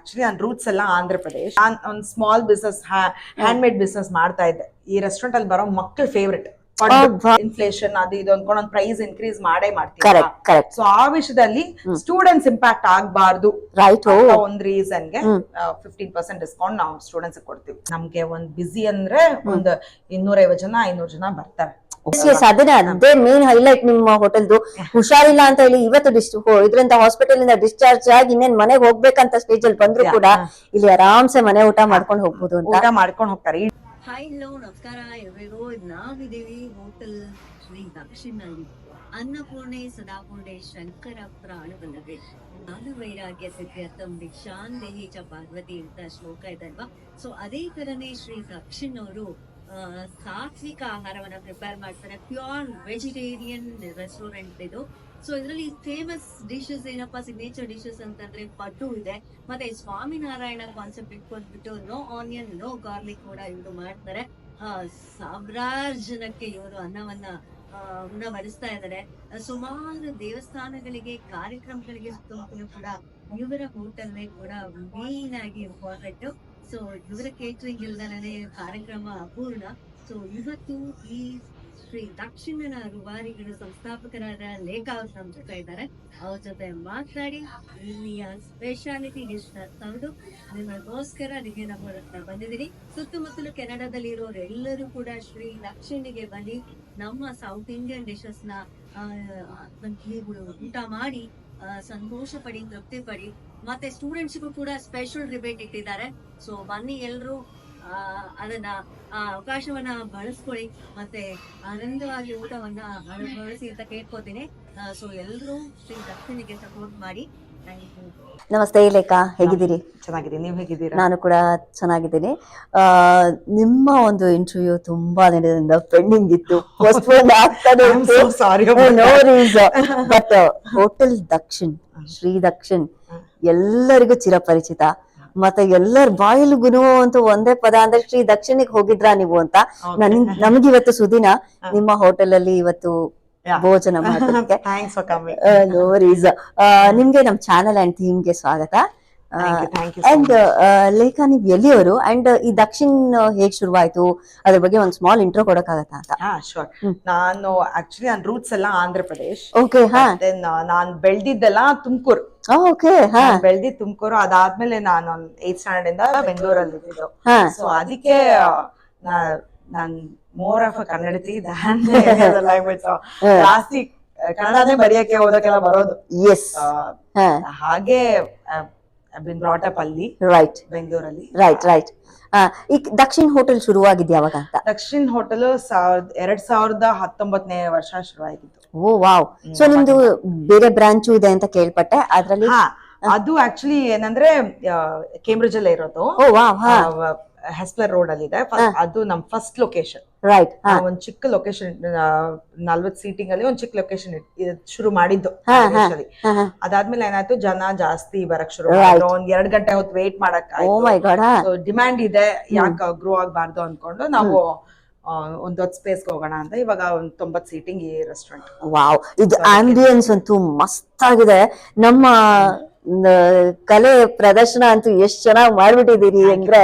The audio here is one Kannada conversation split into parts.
ಆಕ್ಚುಲಿ ನನ್ನ ರೂಟ್ಸ್ ಎಲ್ಲ ಆಂಧ್ರ ಪ್ರದೇಶ್. ನಾನು ಒಂದು small business handmade business ಮಾಡ್ತಾ ಇದ್ದೆ. ಈ ರೆಸ್ಟೋರೆಂಟ್ ಅಲ್ಲಿ ಬರೋ ಮಕ್ಕಳ ಫೇವ್ರೆಟ್. ಇನ್ಫ್ಲೇಷನ್ ಅದು ಇದು ಅನ್ಕೊಂಡು ಒಂದು ಪ್ರೈಸ್ ಇನ್ಕ್ರೀಸ್ ಮಾಡೇ ಮಾಡ್ತೀವಿ ಸೊ ಆ ವಿಷಯದಲ್ಲಿ ಸ್ಟೂಡೆಂಟ್ಸ್ ಇಂಪ್ಯಾಕ್ಟ್ ಆಗಬಾರ್ದು. ರೈಟ್ ಅಂತ ರೀಸನ್ಗೆ ಫಿಫ್ಟೀನ್ ಪರ್ಸೆಂಟ್ ಡಿಸ್ಕೌಂಟ್ ನಾವು ಸ್ಟೂಡೆಂಟ್ಸ್ ಕೊಡ್ತೀವಿ. ನಮ್ಗೆ ಒಂದ್ ಬಿಸಿ ಅಂದ್ರೆ ಒಂದ್ ಇನ್ನೂರೈವತ್ ಜನ ಐನೂರು ಜನ ಬರ್ತಾರೆ. ಎಸ್ ಅದನ್ನೇ ಅದೇ ಮೇನ್ ಹೈಲೈಟ್ ನಿಮ್ಮ ಹೋಟೆಲ್ದು ಹುಷಾರಿಲ್ಲ ಅಂತ ಹೇಳಿ ಇವತ್ತು ಡಿಸ್ ಇದ್ರಿಂದ ಹಾಸ್ಪಿಟಲ್ ಇಂದ ಡಿಸ್ಚಾರ್ಜ್ ಆಗಿ ಇನ್ನೇನ್ ಮನೆಗೆ ಹೋಗ್ಬೇಕಂತ ಸ್ಟೇಜ್ ಅಲ್ಲಿ ಬಂದ್ರು ಕೂಡ ಇಲ್ಲಿ ಆರಾಮ್ಸೆ ಮನೆ ಊಟ ಮಾಡ್ಕೊಂಡು ಹೋಗ್ಬೋದು ಅಂತ. ಊಟ ಮಾಡ್ಕೊಂಡು ಹೋಗ್ತಾರೆ. ಹಾಯ್ ಹಲೋ ನಮಸ್ಕಾರ. ಎಲ್ರಿಗೂ ನಾವಿದ್ದೀವಿ ಹೋಟೆಲ್ ಶ್ರೀ ದಕ್ಷಿಣಲ್ಲಿ ಅನ್ನಪೂರ್ಣೆ ಸದಾಪೂರ್ಣೆ ಶಂಕರ ಪ್ರಾಣವಲ್ಲವೇ ನಾನು ವೈರಾಗ್ಯ ಸಿದ್ಧಾರ್ಥಂ ಭಿಕ್ಷಾಂದೇಹಿ ಚ ಪಾರ್ವತಿ ಅಂತ ಶ್ಲೋಕ ಇದೆ ಅಲ್ವಾ? ಸೊ ಅದೇ ತರನೇ ಶ್ರೀ ದಕ್ಷಿಣ್ ಅವರು ಆ, ಸಾತ್ವಿಕ ಆಹಾರವನ್ನ ಪ್ರಿಪೇರ್ ಮಾಡ್ತಾರೆ. ಪ್ಯೂರ್ ವೆಜಿಟೇರಿಯನ್ ರೆಸ್ಟೋರೆಂಟ್ ಇದು. ಸೊ ಇದರಲ್ಲಿ ಫೇಮಸ್ ಡಿಶಸ್ ಏನಪ್ಪಾ ಸಿಗ್ನೇಚರ್ ಡಿಶಸ್ ಅಂತಂದ್ರೆ ಪಟ್ಟು ಇದೆ. ಮತ್ತೆ ಸ್ವಾಮಿನಾರಾಯಣ ಕಾನ್ಸೆಪ್ಟ್ ಇಟ್ಕೊಂಡ್ಬಿಟ್ಟು ನೋ ಆನಿಯನ್ ನೋ ಗಾರ್ಲಿಕ್ ಕೂಡ ಇವರು ಮಾಡ್ತಾರೆ. ಸಾವಿರಾರು ಜನಕ್ಕೆ ಇವರು ಅನ್ನವನ್ನ ಉಣಬಡಿಸ್ತಾ ಇದ್ದಾರೆ. ಸುಮಾರು ದೇವಸ್ಥಾನಗಳಿಗೆ, ಕಾರ್ಯಕ್ರಮಗಳಿಗೆ ಕೂಡ ಇವರ ಹೋಟೆಲ್ ಕೂಡ ಮೇನ್ ಆಗಿ ಇಂಪಾರ್ಟೆಂಟ್ ಸೊ ಇವರ ಕೇಟರಿಂಗ್ ಇಲ್ದಲೇ ಕಾರ್ಯಕ್ರಮ ಅಪೂರ್ಣ. ಸೊ ಇವತ್ತು ಈ ಶ್ರೀ ದಕ್ಷಿಣನ ರುಬಾರಿಗಳು ಸಂಸ್ಥಾಪಕರಾದ ಲೇಖಾ ಅವ್ರು ನಮ್ಮ ಇದ್ದಾರೆ. ಅವ್ರ ಜೊತೆ ಮಾತಾಡಿ ಇಲ್ಲಿಯ ಸ್ಪೆಷಾಲಿಟಿ ಡಿಶ್ ತಂದು ನಿಮಗೋಸ್ಕರ ನಿಮಗೆ ನಮ್ಮ ಬಂದಿದ್ದೀನಿ. ಸುತ್ತಮುತ್ತಲು ಕೆನಡಾದಲ್ಲಿ ಇರೋರೆಲ್ಲರೂ ಕೂಡ ಶ್ರೀ ದಕ್ಷಿಣಿಗೆ ಬನ್ನಿ. ನಮ್ಮ ಸೌತ್ ಇಂಡಿಯನ್ ಡಿಶಸ್ನ ಊಟ ಮಾಡಿ ಸಂತೋಷ ಪಡಿ, ತೃಪ್ತಿ ಪಡಿ. ಮತ್ತೆ ಸ್ಟೂಡೆಂಟ್ಸ್ಗೂ ಕೂಡ ಸ್ಪೆಷಲ್ ರಿಬೇಟ್ ಇಟ್ಟಿದ್ದಾರೆ. ಸೊ ಬನ್ನಿ ಎಲ್ರು ಆ, ಅದನ್ನ ಆ ಅವಕಾಶವನ್ನ ಬಳಸ್ಕೊಳ್ಳಿ. ಮತ್ತೆ ಆನಂದವಾಗಿ ಊಟವನ್ನ ಬಳಸಿ ಅಂತ ಕೇಳ್ಕೊತೀನಿ. ಸೊ ಎಲ್ರು ಶ್ರೀ ದಕ್ಷಿಣಿಗೆ ಸಪೋರ್ಟ್ ಮಾಡಿ. ನಮಸ್ತೆ ಲೇಖಾ. ಹೇಗಿದ್ದೀರಿ? ಚೆನ್ನಾಗಿದ್ದೀನಿ ನೀವು ಹೇಗಿದ್ದೀರಿ? ನಾನು ಕೂಡ ಚೆನ್ನಾಗಿದ್ದೀನಿ. ಆ ನಿಮ್ಮ ಒಂದು ಇಂಟರ್ವ್ಯೂ ತುಂಬಾ ದಿನದಿಂದ ಪೆಂಡಿಂಗ್ ಇತ್ತು. ಪೋಸ್ಟ್ಪೋನ್ ಆಗ್ತಾನೆ. ಬಟ್ ಹೋಟೆಲ್ ದಕ್ಷಿಣ್ ಶ್ರೀ ದಕ್ಷಿಣ್. ಎಲ್ಲರಿಗೂ ಚಿರಪರಿಚಿತ. ಮತ್ತೆ ಎಲ್ಲರ ಬಾಯಲ್ಗುನು ಅಂತ ಒಂದೇ ಪದ ಅಂದ್ರೆ ಶ್ರೀ ದಕ್ಷಿಣಕ್ಕೆ ಹೋಗಿದ್ರ ನೀವು ಅಂತ. ನನ್ ನಮಗಿವತ್ತು ಸುದಿನ ನಿಮ್ಮ ಹೋಟೆಲ್ ಅಲ್ಲಿ ಇವತ್ತು ಭೋಜನ ಮಾಡೋದಕ್ಕೆ ನೋ ರೀಸ್ ನಿಮ್ಗೆ ನಮ್ ಚಾನೆಲ್ ಅಂಡ್ ಥೀಮ್ಗೆ ಸ್ವಾಗತ. ಅಂಡ್ ಲೇಖಾ ನೀವ್ ಎಲ್ಲಿಯವರು? ಅಂಡ್ ಈ ದಕ್ಷಿಣ ಹೇಗ್ ಶುರುವಾಯ್ತು? ಅದ್ರ ಬಗ್ಗೆ ಒಂದ್ ಸ್ಮಾಲ್ ಇಂಟ್ರೋ ಕೊಡಕ್ಕಾಗತ್ತಾ ಅಂತ. ಶೋರ್ ನಾನು ಆಕ್ಚುಲಿ ನನ್ನ ರೂಟ್ಸ್ ಎಲ್ಲ ಆಂಧ್ರ ಪ್ರದೇಶ್ ಓಕೆ ನಾನ್ ಬೆಳ್ದಿದ್ದೆಲ್ಲ ತುಮಕೂರು. ಓಕೆ ಹಾ. ಬೆಳ್ದಿದ್ ತುಮಕೂರು ಅದಾದ್ಮೇಲೆ ನಾನು ಏತ್ ಸ್ಟ್ಯಾಂಡರ್ಡ್ ಇಂದ ಬೆಂಗಳೂರಲ್ಲಿ ಇದ್ದಿದ್ದು. ಸೊ ಅದಕ್ಕೆ ನಾನ್ ಮೋರ್ ಆಫ್ ಕನ್ನಡ ಕನ್ನಡತಿ ಜಾಸ್ತಿ ಕನ್ನಡನೇ ಬರೆಯಕ್ಕೆ ಓದಕ್ಕೆಲ್ಲ ಬರೋದು. ಎಸ್ ಆ, ಬಿನ್ ಅಪ್ ಅಲ್ಲಿ ರೈಟ್ ಬೆಂಗಳೂರಲ್ಲಿ. ರೈಟ್ ರೈಟ್ ಈ ದಕ್ಷಿಣ ಹೋಟೆಲ್ ಶುರುವಾಗಿದ್ ಯಾವಾಗ ಅಂತ? ದಕ್ಷಿಣ್ ಹೋಟೆಲ್ ಸಾವಿರದ ಎರಡ್ ಸಾವಿರದ ಹತ್ತೊಂಬತ್ತನೇ ವರ್ಷ ಶುರುವಾಗಿತ್ತು. ಓ ವಾವ್. ಸೊ ನಿಮ್ದು ಬೇರೆ ಬ್ರಾಂಚು ಇದೆ ಅಂತ ಕೇಳ್ಪಟ್ಟೆ ಅದ್ರಲ್ಲಿ? ಹಾ ಅದು ಆಕ್ಚುಲಿ ಏನಂದ್ರೆ ಕೇಂಬ್ರಿಡ್ಜ್ ಅಲ್ಲೇ ಇರೋದು. ಓ ವಾವ್ ಹಾ. ಹೆಸ್ಲರ್ ರೋಡ್ ಅಲ್ಲಿ ಇದೆ ಅದು ನಮ್ ಫಸ್ಟ್ ಲೊಕೇಶನ್ ರೈಟ್ ಒಂದ್ ಚಿಕ್ಕ ಲೊಕೇಶನ್ ನಲ್ವತ್ ಸೀಟಿಂಗ್ ಅಲ್ಲಿ ಒಂದ್ ಚಿಕ್ಕ ಲೊಕೇಶನ್ ಶುರು ಮಾಡಿದ್ದು ಅದಾದ್ಮೇಲೆ ಏನಾಯ್ತು? ಜನ ಜಾಸ್ತಿ ಬರಕ್ ಶುರು ಒಂದ್ ಎರಡ್ ಗಂಟೆ ಹೊತ್ತು ವೇಟ್ ಮಾಡಕ್ ಡಿಮ್ಯಾಂಡ್ ಇದೆ. ಯಾಕೆ ಗ್ರೋ ಆಗ್ಬಾರ್ದು ಅನ್ಕೊಂಡು ನಾವು ಒಂದ್ ಹೊತ್ತು ಸ್ಪೇಸ್ ಹೋಗೋಣ ಅಂತ. ಇವಾಗ ಒಂದ್ ತೊಂಬತ್ ಸೀಟಿಂಗ್ ಈ ರೆಸ್ಟೋರೆಂಟ್ ವಾವ್ ಇದು ಆಂಬಿಯನ್ಸ್ ಅಂತೂ ಮಸ್ತ್ ಆಗಿದೆ. ನಮ್ಮ ಕಲೆ ಪ್ರದರ್ಶನ ಅಂತೂ ಎಷ್ಟ್ ಚೆನ್ನಾಗಿ ಮಾಡ್ಬಿಟ್ಟಿದೀರಿ ಅಂದ್ರೆ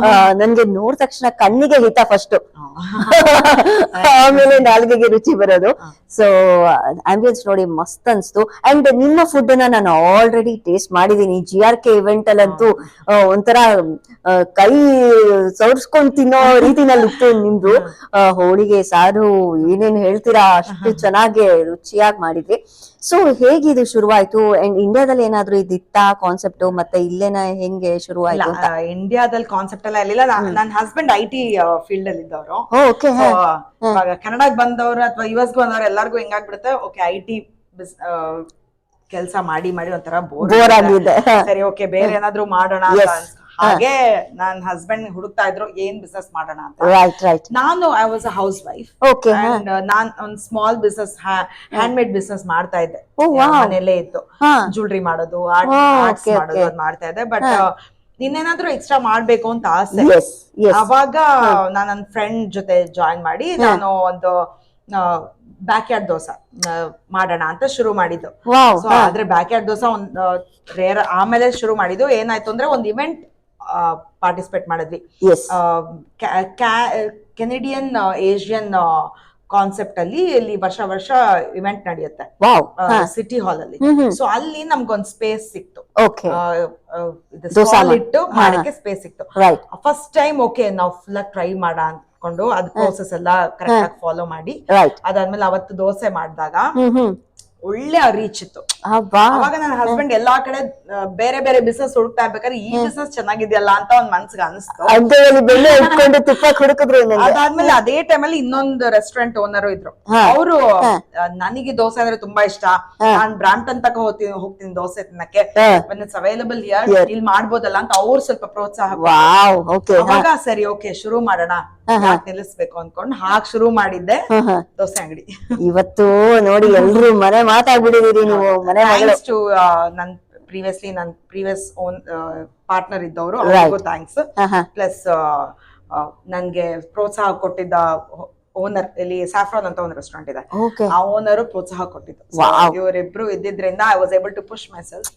ಆ, ನನ್ಗೆ ನೋಡ್ ತಕ್ಷಣ ಕಣ್ಣಿಗೆ ಹಿತ ಫಸ್ಟ್ ಆಮೇಲೆ ನಾಲ್ಗೆಗೆ ರುಚಿ ಬರೋದು. ಸೊ ಆಂಬಿಯನ್ಸ್ ನೋಡಿ ಮಸ್ತ್ ಅನ್ಸ್ತು. ಅಂಡ್ ನಿಮ್ಮ ಫುಡ್ನ ನಾನು ಆಲ್ರೆಡಿ ಟೇಸ್ಟ್ ಮಾಡಿದೀನಿ. ಜಿ ಆರ್ ಕೆ ಇವೆಂಟ್ ಅಲ್ಲಂತೂ ಒಂಥರ ಕೈ ಸವರ್ಸ್ಕೊಂಡ್ ತಿನ್ನೋ ರೀತಿನಲ್ಲಿ ಇತ್ತು ನಿಮ್ದು. ಹೋಳಿಗೆ ಸಾರು ಏನೇನ್ ಹೇಳ್ತೀರಾ ಅಷ್ಟು ಚೆನ್ನಾಗಿ ರುಚಿಯಾಗಿ ಮಾಡಿದ್ರಿ. ಸೊ ಹೇಗಿದು ಶುರುವಾಯ್ತು? ಅಂಡ್ ಇಂಡಿಯಾದಲ್ಲಿ ಏನಾದ್ರು ಇದಿತ್ತಾ ಕಾನ್ಸೆಪ್ಟ್ ಮತ್ತೆ ಇಲ್ಲೇನ ಹೆಂಗೆ ಶುರುವಾಯ್ತು ಅಂತ? ಇಂಡಿಯಾದಲ್ಲಿ ಕಾನ್ಸೆಪ್ಟ್ ಎಲ್ಲ ಇರ್ಲಿಲ್ಲ. ನನ್ನ ಹಸ್ಬೆಂಡ್ ಐ ಟಿ ಫೀಲ್ಡ್ ಅಲ್ಲಿ ಇದ್ದವರು. ಓಕೆ ಇವಾಗ ಕನ್ನಡಕ್ ಬಂದವ್ರು ಅಥವಾ ಯು ಎಸ್ ಬಂದವರು ಎಲ್ಲರಿಗೂ ಹೆಂಗಾಗ್ಬಿಡುತ್ತೆ. ಓಕೆ ಐ ಟಿ ಕೆಲಸ ಮಾಡಿ ಮಾಡಿ ಒಂಥರ ಬೋರ್ ಆಗಿದೆ ಸರಿ ಓಕೆ ಬೇರೆ ಏನಾದ್ರು ಮಾಡೋಣ ಅಂತ. ಹಾಗೆ ನನ್ನ ಹಸ್ಬೆಂಡ್ ಹುಡುಕ್ತಾ ಇದ್ರು ಏನ್ ಬಿಸ್ನೆಸ್ ಮಾಡೋಣ ಅಂತ. ರೈಟ್ ರೈಟ್ ನಾನು I was a housewife okay and ನಾನ್ ಒಂದ್ small business handmade business ಮಾಡ್ತಾ ಇದ್ದೆ. ಮನೆಯಲ್ಲೇ ಇತ್ತು. ಜ್ಯುವೆಲ್ರಿ ಜುಲ್ರಿ ಮಾಡೋದು ಆರ್ಟ್ಸ್ ಮಾಡೋದು ಅದ್ ಮಾಡ್ತಾ ಇದ್ದೆ. ಬಟ್ ಇನ್ನೇನಾದ್ರೂ ಎಕ್ಸ್ಟ್ರಾ ಮಾಡ್ಬೇಕು ಅಂತ ಆಸೆ. ಅವಾಗ ನಾನು ನನ್ನ ಫ್ರೆಂಡ್ ಜೊತೆ ಜಾಯಿನ್ ಮಾಡಿ ನಾನು ಒಂದು ಬ್ಯಾಕ್ ಯಾರ್ಡ್ ದೋಸ ಮಾಡೋಣ ಅಂತ ಶುರು ಮಾಡಿದ್ದು. ಸೊ ಆದ್ರೆ ಬ್ಯಾಕ್ ಯಾರ್ಡ್ ದೋಸೆ ಒಂದ್ ರೇರ್ ಆಮೇಲೆ ಶುರು ಮಾಡಿದ್ದು ಏನಾಯ್ತು ಅಂದ್ರೆ ಒಂದ್ ಇವೆಂಟ್ ಪಾರ್ಟಿಸಿಪೇಟ್ ಮಾಡಿದ್ವಿ. ಕೆನಡಿಯನ್ ಏಷ್ಯನ್ ಕಾನ್ಸೆಪ್ಟ್ ಅಲ್ಲಿ ಇಲ್ಲಿ ವರ್ಷ ವರ್ಷ ಇವೆಂಟ್ ನಡೆಯುತ್ತೆ. ಸಿಟಿ ಹಾಲ್ ಅಲ್ಲಿ. ಸೊ ಅಲ್ಲಿ ನಮ್ಗೊಂದು ಸ್ಪೇಸ್ ಸಿಕ್ತು. ಇಟ್ಟು ಮಾಡಕ್ಕೆ ಸ್ಪೇಸ್ ಸಿಕ್ತು. ಫಸ್ಟ್ ಟೈಮ್ ಓಕೆ ನಾವು ಫುಲ್ ಟ್ರೈ ಮಾಡ ಅನ್ಕೊಂಡು ಅದ್ ಪ್ರೋಸೆಸ್ ಎಲ್ಲ ಕರೆಕ್ಟ್ ಆಗಿ ಫಾಲೋ ಮಾಡಿ. ಅದಾದ್ಮೇಲೆ ಅವತ್ತು ದೋಸೆ ಮಾಡಿದಾಗ ಒಳ್ಳೆ ರೀಚ್ ಇತ್ತು. ಅವಾಗ ನನ್ನ ಹಸ್ಬೆಂಡ್ ಎಲ್ಲಾ ಕಡೆ ಬೇರೆ ಬೇರೆ ಬಿಸ್ನೆಸ್ ಹುಡುಕ್ತಾ ಇರ್ಬೇಕಾದ್ರೆ ಈ ಬಿಸ್ನೆಸ್ ಚೆನ್ನಾಗಿದೆಯಲ್ಲ ಅಂತ ಒಂದ್ ಮನ್ಸಿಗೆ ಅನಿಸ್ತು. ಅಡ್ಡದಲ್ಲಿ ಬೆಣ್ಣೆ ಇಟ್ಕೊಂಡು ತುಪ್ಪ ಕುಡುಕಿದ್ರು ನಂಗೆ ಅದಾದ್ಮೇಲೆ ಅದೇ ಟೈಮಲ್ಲಿ ಇನ್ನೊಂದು ರೆಸ್ಟೋರೆಂಟ್ ಓನರ್ ಇದ್ರು. ಅವರು ನನಗೆ ದೋಸೆ ಅಂದ್ರೆ ತುಂಬಾ ಇಷ್ಟ. ನಾನ್ ಬ್ರಾಂಟನ್ ತಕ ಹೋಗ್ತೀನಿ ಹೋಗ್ತೀನಿ ದೋಸೆ ತಿನ್ನಕ್ಕೆ. It's available year. ಇಲ್ಲಿ ಮಾಡ್ಬೋದಲ್ಲ ಅಂತ ಅವ್ರು ಸ್ವಲ್ಪ ಪ್ರೋತ್ಸಾಹ ಅವಾಗ ಸರಿ ಓಕೆ ಶುರು ಮಾಡೋಣ. ನಿಲ್ಲಿಸ್ಬೇಕು ಅನ್ಕೊಂಡು ಹಾಕ್ ಶುರು ಮಾಡಿದ್ದೆ ದೋಸೆ ಅಂಗಡಿ. ಇವತ್ತು ನೋಡಿ ಎಲ್ರು ಮನೆ ಮಾತಾಡ್ಬಿಡಿದಿರಿ ನೀವು ಮನೆ ಟು ನನ್ ಪ್ರೀವಿಯಸ್ಲಿ ನನ್ ಪ್ರೀವಿಯಸ್ ಓನ್ ಪಾರ್ಟ್ನರ್ ಇದ್ದವರು. ಅವ್ರಿಗೂ ಥ್ಯಾಂಕ್ಸ್. ಪ್ಲಸ್ ನನ್ಗೆ ಪ್ರೋತ್ಸಾಹ ಕೊಟ್ಟಿದ್ದ ಓನರ್ ಇಲ್ಲಿ ಸ್ಯಾಫ್ರಾನ್ ಅಂತ ಒಂದು ರೆಸ್ಟೋರೆಂಟ್ ಇದೆ. ಆ ಓನರ್ ಪ್ರೋತ್ಸಾಹ ಕೊಟ್ಟಿದ್ದು. ಇವರಿಬ್ರು ಇದ್ದಿದ್ರಿಂದ I was able to push myself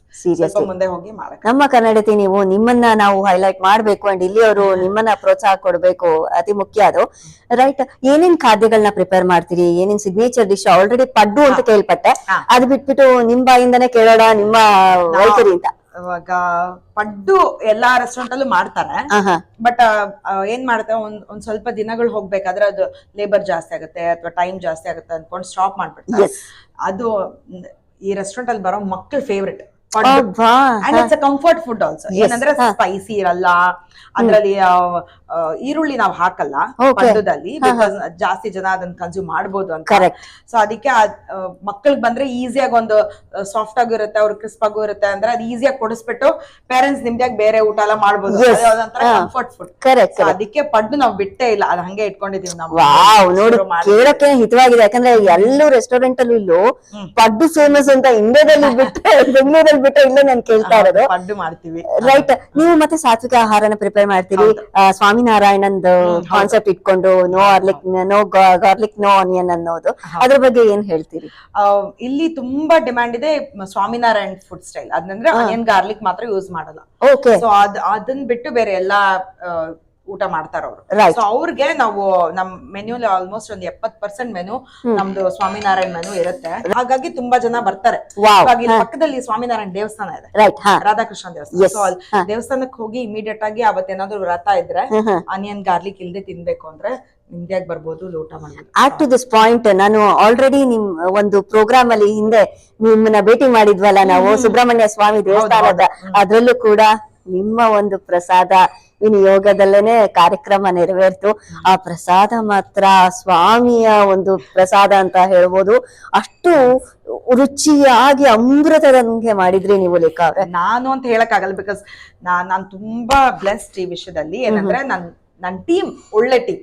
ಮುಂದೆ ಹೋಗಿ ಮಾಡಕ್ ನಮ್ಮ ಕನ್ನಡತಿ ನೀವು ನಿಮ್ಮನ್ನ ನಾವು ಹೈಲೈಟ್ ಮಾಡ್ಬೇಕು ಅಂಡ್ ಇಲ್ಲಿ ಅವರು ನಿಮ್ಮನ್ನ ಪ್ರೋತ್ಸಾಹ ಕೊಡಬೇಕು ಅತಿ ಮುಖ್ಯ ಅದು. ರೈಟ್ ಏನೇನ್ ಖಾದ್ಯಗಳನ್ನ ಪ್ರಿಪೇರ್ ಮಾಡ್ತೀರಿ? ಏನೇನ್ ಸಿಗ್ನೇಚರ್ ಡಿಶ್ ಆಲ್ರೆಡಿ ಪಡ್ಡು ಅಂತ ಕೇಳ್ಪಟ್ಟೆ. ಅದ್ ಬಿಟ್ಬಿಟ್ಟು ನಿಮ್ ಬಾಯಿಂದನೇ ಕೇಳೋಣ ನಿಮ್ಮ ಅಂತ. ಇವಾಗ ಪಡ್ಡು ಎಲ್ಲಾ ರೆಸ್ಟೋರೆಂಟ್ ಅಲ್ಲೂ ಮಾಡ್ತಾರೆ. ಬಟ್ ಏನ್ ಮಾಡ್ತಾರೆ ಒಂದ್ ಒಂದ್ ಸ್ವಲ್ಪ ದಿನಗಳು ಹೋಗ್ಬೇಕಾದ್ರೆ ಅದು ಲೇಬರ್ ಜಾಸ್ತಿ ಆಗುತ್ತೆ ಅಥವಾ ಟೈಮ್ ಜಾಸ್ತಿ ಆಗುತ್ತೆ ಅನ್ಕೊಂಡು ಸ್ಟಾಪ್ ಮಾಡ್ಬಿಡ್ತಾರೆ ಅದು ಈ ರೆಸ್ಟೋರೆಂಟ್ ಅಲ್ಲಿ ಬರೋ ಮಕ್ಕಳ favourite. And it's a comfort food also ಏನಂದ್ರೆ ಸ್ಪೈಸಿ ಇರಲ್ಲ ಅದ್ರಲ್ಲಿ ಈರುಳ್ಳಿ ನಾವು ಹಾಕಲ್ಲ ಪದ್ಯದಲ್ಲಿ ಬಿಕಾಸ್ ಜಾಸ್ತಿ ಜನ ಅದನ್ನ ಕನ್ಸ್ಯೂಮ್ ಮಾಡ್ಬೋದು ಅಂತ. ಸೊ ಅದಕ್ಕೆ ಮಕ್ಕಳಿಗೆ ಬಂದ್ರೆ ಈಸಿಯಾಗಿ ಒಂದು ಸಾಫ್ಟ್ ಆಗು ಇರುತ್ತೆ ಅವ್ರ ಕ್ರಿಸ್ಪ್ ಆಗು ಇರುತ್ತೆ ಅಂದ್ರೆ ಅದು ಈಸಿಯಾಗಿ ಕೊಡಿಸ್ಬಿಟ್ಟು ಪೇರೆಂಟ್ಸ್ ನಿಮ್ದಾಗಿ ಬೇರೆ ಊಟ ಎಲ್ಲ ಮಾಡ್ಬೋದು. Comfort food. ಅದಕ್ಕೆ ಪಡ್ಡು ನಾವು ಬಿಟ್ಟೇ ಇಲ್ಲ ಅದು ಹಂಗೆ ಇಟ್ಕೊಂಡಿದೀವಿ ನಾವು. ನೋಡಿ ಕೇಳಕ್ಕೆ ಹಿತವಾಗಿದೆ. ಯಾಕಂದ್ರೆ ಎಲ್ಲೂ ರೆಸ್ಟೋರೆಂಟ್ ಅಲ್ಲಿ ಇಲ್ಲೂ ಪಡ್ಡು ಫೇಮಸ್ ಅಂತ ಇಂಡಿಯಾದಲ್ಲಿ ಬಿಟ್ಟರೆ ಬೆಂಗಳೂರಲ್ಲಿ ಬಿಟ್ಟರೆ ಇಲ್ಲೇ ನಾನು ಕೇಳ್ತಾ ಇರೋದು. ಪಡ್ಡು ಮಾಡ್ತೀವಿ. ರೈಟ್ ನೀವು ಮತ್ತೆ ಸಾತ್ವಿಕ ಆಹಾರನ ಪ್ರಿಪೇರ್ ಮಾಡ್ತೀರಿ. ಸ್ವಾಮಿನಾರಾಯಣನ್ ಸ್ವಾಮಿನಾರಾಯಣಂದ್ ಕಾನ್ಸೆಪ್ಟ್ ಇಟ್ಕೊಂಡು no ಆರ್ಲಿಕ್ no garlic no onion ಅನ್ನೋದು. ಅದ್ರ ಬಗ್ಗೆ ಏನ್ ಹೇಳ್ತೀರಿ? ಇಲ್ಲಿ ತುಂಬಾ ಡಿಮ್ಯಾಂಡ್ ಇದೆ ಸ್ವಾಮಿನಾರಾಯಣ ಫುಡ್ ಸ್ಟೈಲ್ ಅದಂದ್ರೆ ಆನಿಯನ್ ಗಾರ್ಲಿಕ್ ಮಾತ್ರ ಯೂಸ್ ಮಾಡಲ್ಲ. ಓಕೆ ಸೊ ಅದ್ ಅದನ್ನ ಬಿಟ್ಟು ಬೇರೆ ಎಲ್ಲಾ ಊಟ ಮಾಡ್ತಾರ ಅವ್ರು. ಸೊ ಅವ್ರಿಗೆ ನಾವು ನಮ್ ಮೆನ್ಯೂ ಆಲ್ಮೋಸ್ಟ್ ಒಂದ್ ಎಪ್ಪತ್ ಪರ್ಸೆಂಟ್ ಮೆನು ನಮ್ದು ಸ್ವಾಮಿನಾರಾಯಣ್ ಮೆನು ಇರುತ್ತೆ. ಹಾಗಾಗಿ ತುಂಬಾ ಜನ ಬರ್ತಾರೆ. ಪಕ್ಕದಲ್ಲಿ ಸ್ವಾಮಿನಾರಾಯಣ ದೇವಸ್ಥಾನ ಇದೆ. ರಾಧಾಕೃಷ್ಣ ದೇವಸ್ಥಾನ. ಸೊ ದೇವಸ್ಥಾನಕ್ಕೆ ಹೋಗಿ ಇಮಿಡಿಯೇಟ್ ಆಗಿ ಅವತ್ತೇನಾದ್ರೂ ವ್ರತ ಇದ್ರೆ ಆನಿಯನ್ ಗಾರ್ಲಿಕ್ ಇಲ್ದೆ ತಿನ್ಬೇಕು ಅಂದ್ರೆ ಇಂಡಿಯಾಗ್ ಬರ್ಬೋದು ಊಟ ಮಾಡ್ಬೋದು. ಆಟ್ ಟು ದಿಸ್ ಪಾಯಿಂಟ್ ನಾನು ಆಲ್ರೆಡಿ ನಿಮ್ ಒಂದು ಪ್ರೋಗ್ರಾಮ್ ಅಲ್ಲಿ ಹಿಂದೆ ನಿಮ್ಮನ್ನ ಭೇಟಿ ಮಾಡಿದ್ವಲ್ಲ ನಾವು ಸುಬ್ರಹ್ಮಣ್ಯ ಸ್ವಾಮಿ ದೇವಸ್ಥಾನದ ಅದ್ರಲ್ಲೂ ಕೂಡ ನಿಮ್ಮ ಒಂದು ಪ್ರಸಾದ ವಿನಿಯೋಗದಲ್ಲೇನೆ ಕಾರ್ಯಕ್ರಮ ನೆರವೇರ್ತು. ಆ ಪ್ರಸಾದ ಮಾತ್ರ ಸ್ವಾಮಿಯ ಒಂದು ಪ್ರಸಾದ ಅಂತ ಹೇಳ್ಬೋದು. ಅಷ್ಟು ರುಚಿಯಾಗಿ ಅಮೃತದಂಗೆ ಮಾಡಿದ್ರಿ ನೀವು ಲೇಖ ಅವ್ರೆ. ನಾನು ಅಂತ ಹೇಳಕ್ ಆಗಲ್ಲ ಬಿಕಾಸ್ ನಾನ್ ನಾನ್ ತುಂಬಾ ಬ್ಲೆಸ್ಡ್ ಈ ವಿಷಯದಲ್ಲಿ. ಏನಂದ್ರೆ ನನ್ ನನ್ ಟೀಮ್ ಒಳ್ಳೆ ಟೀಮ್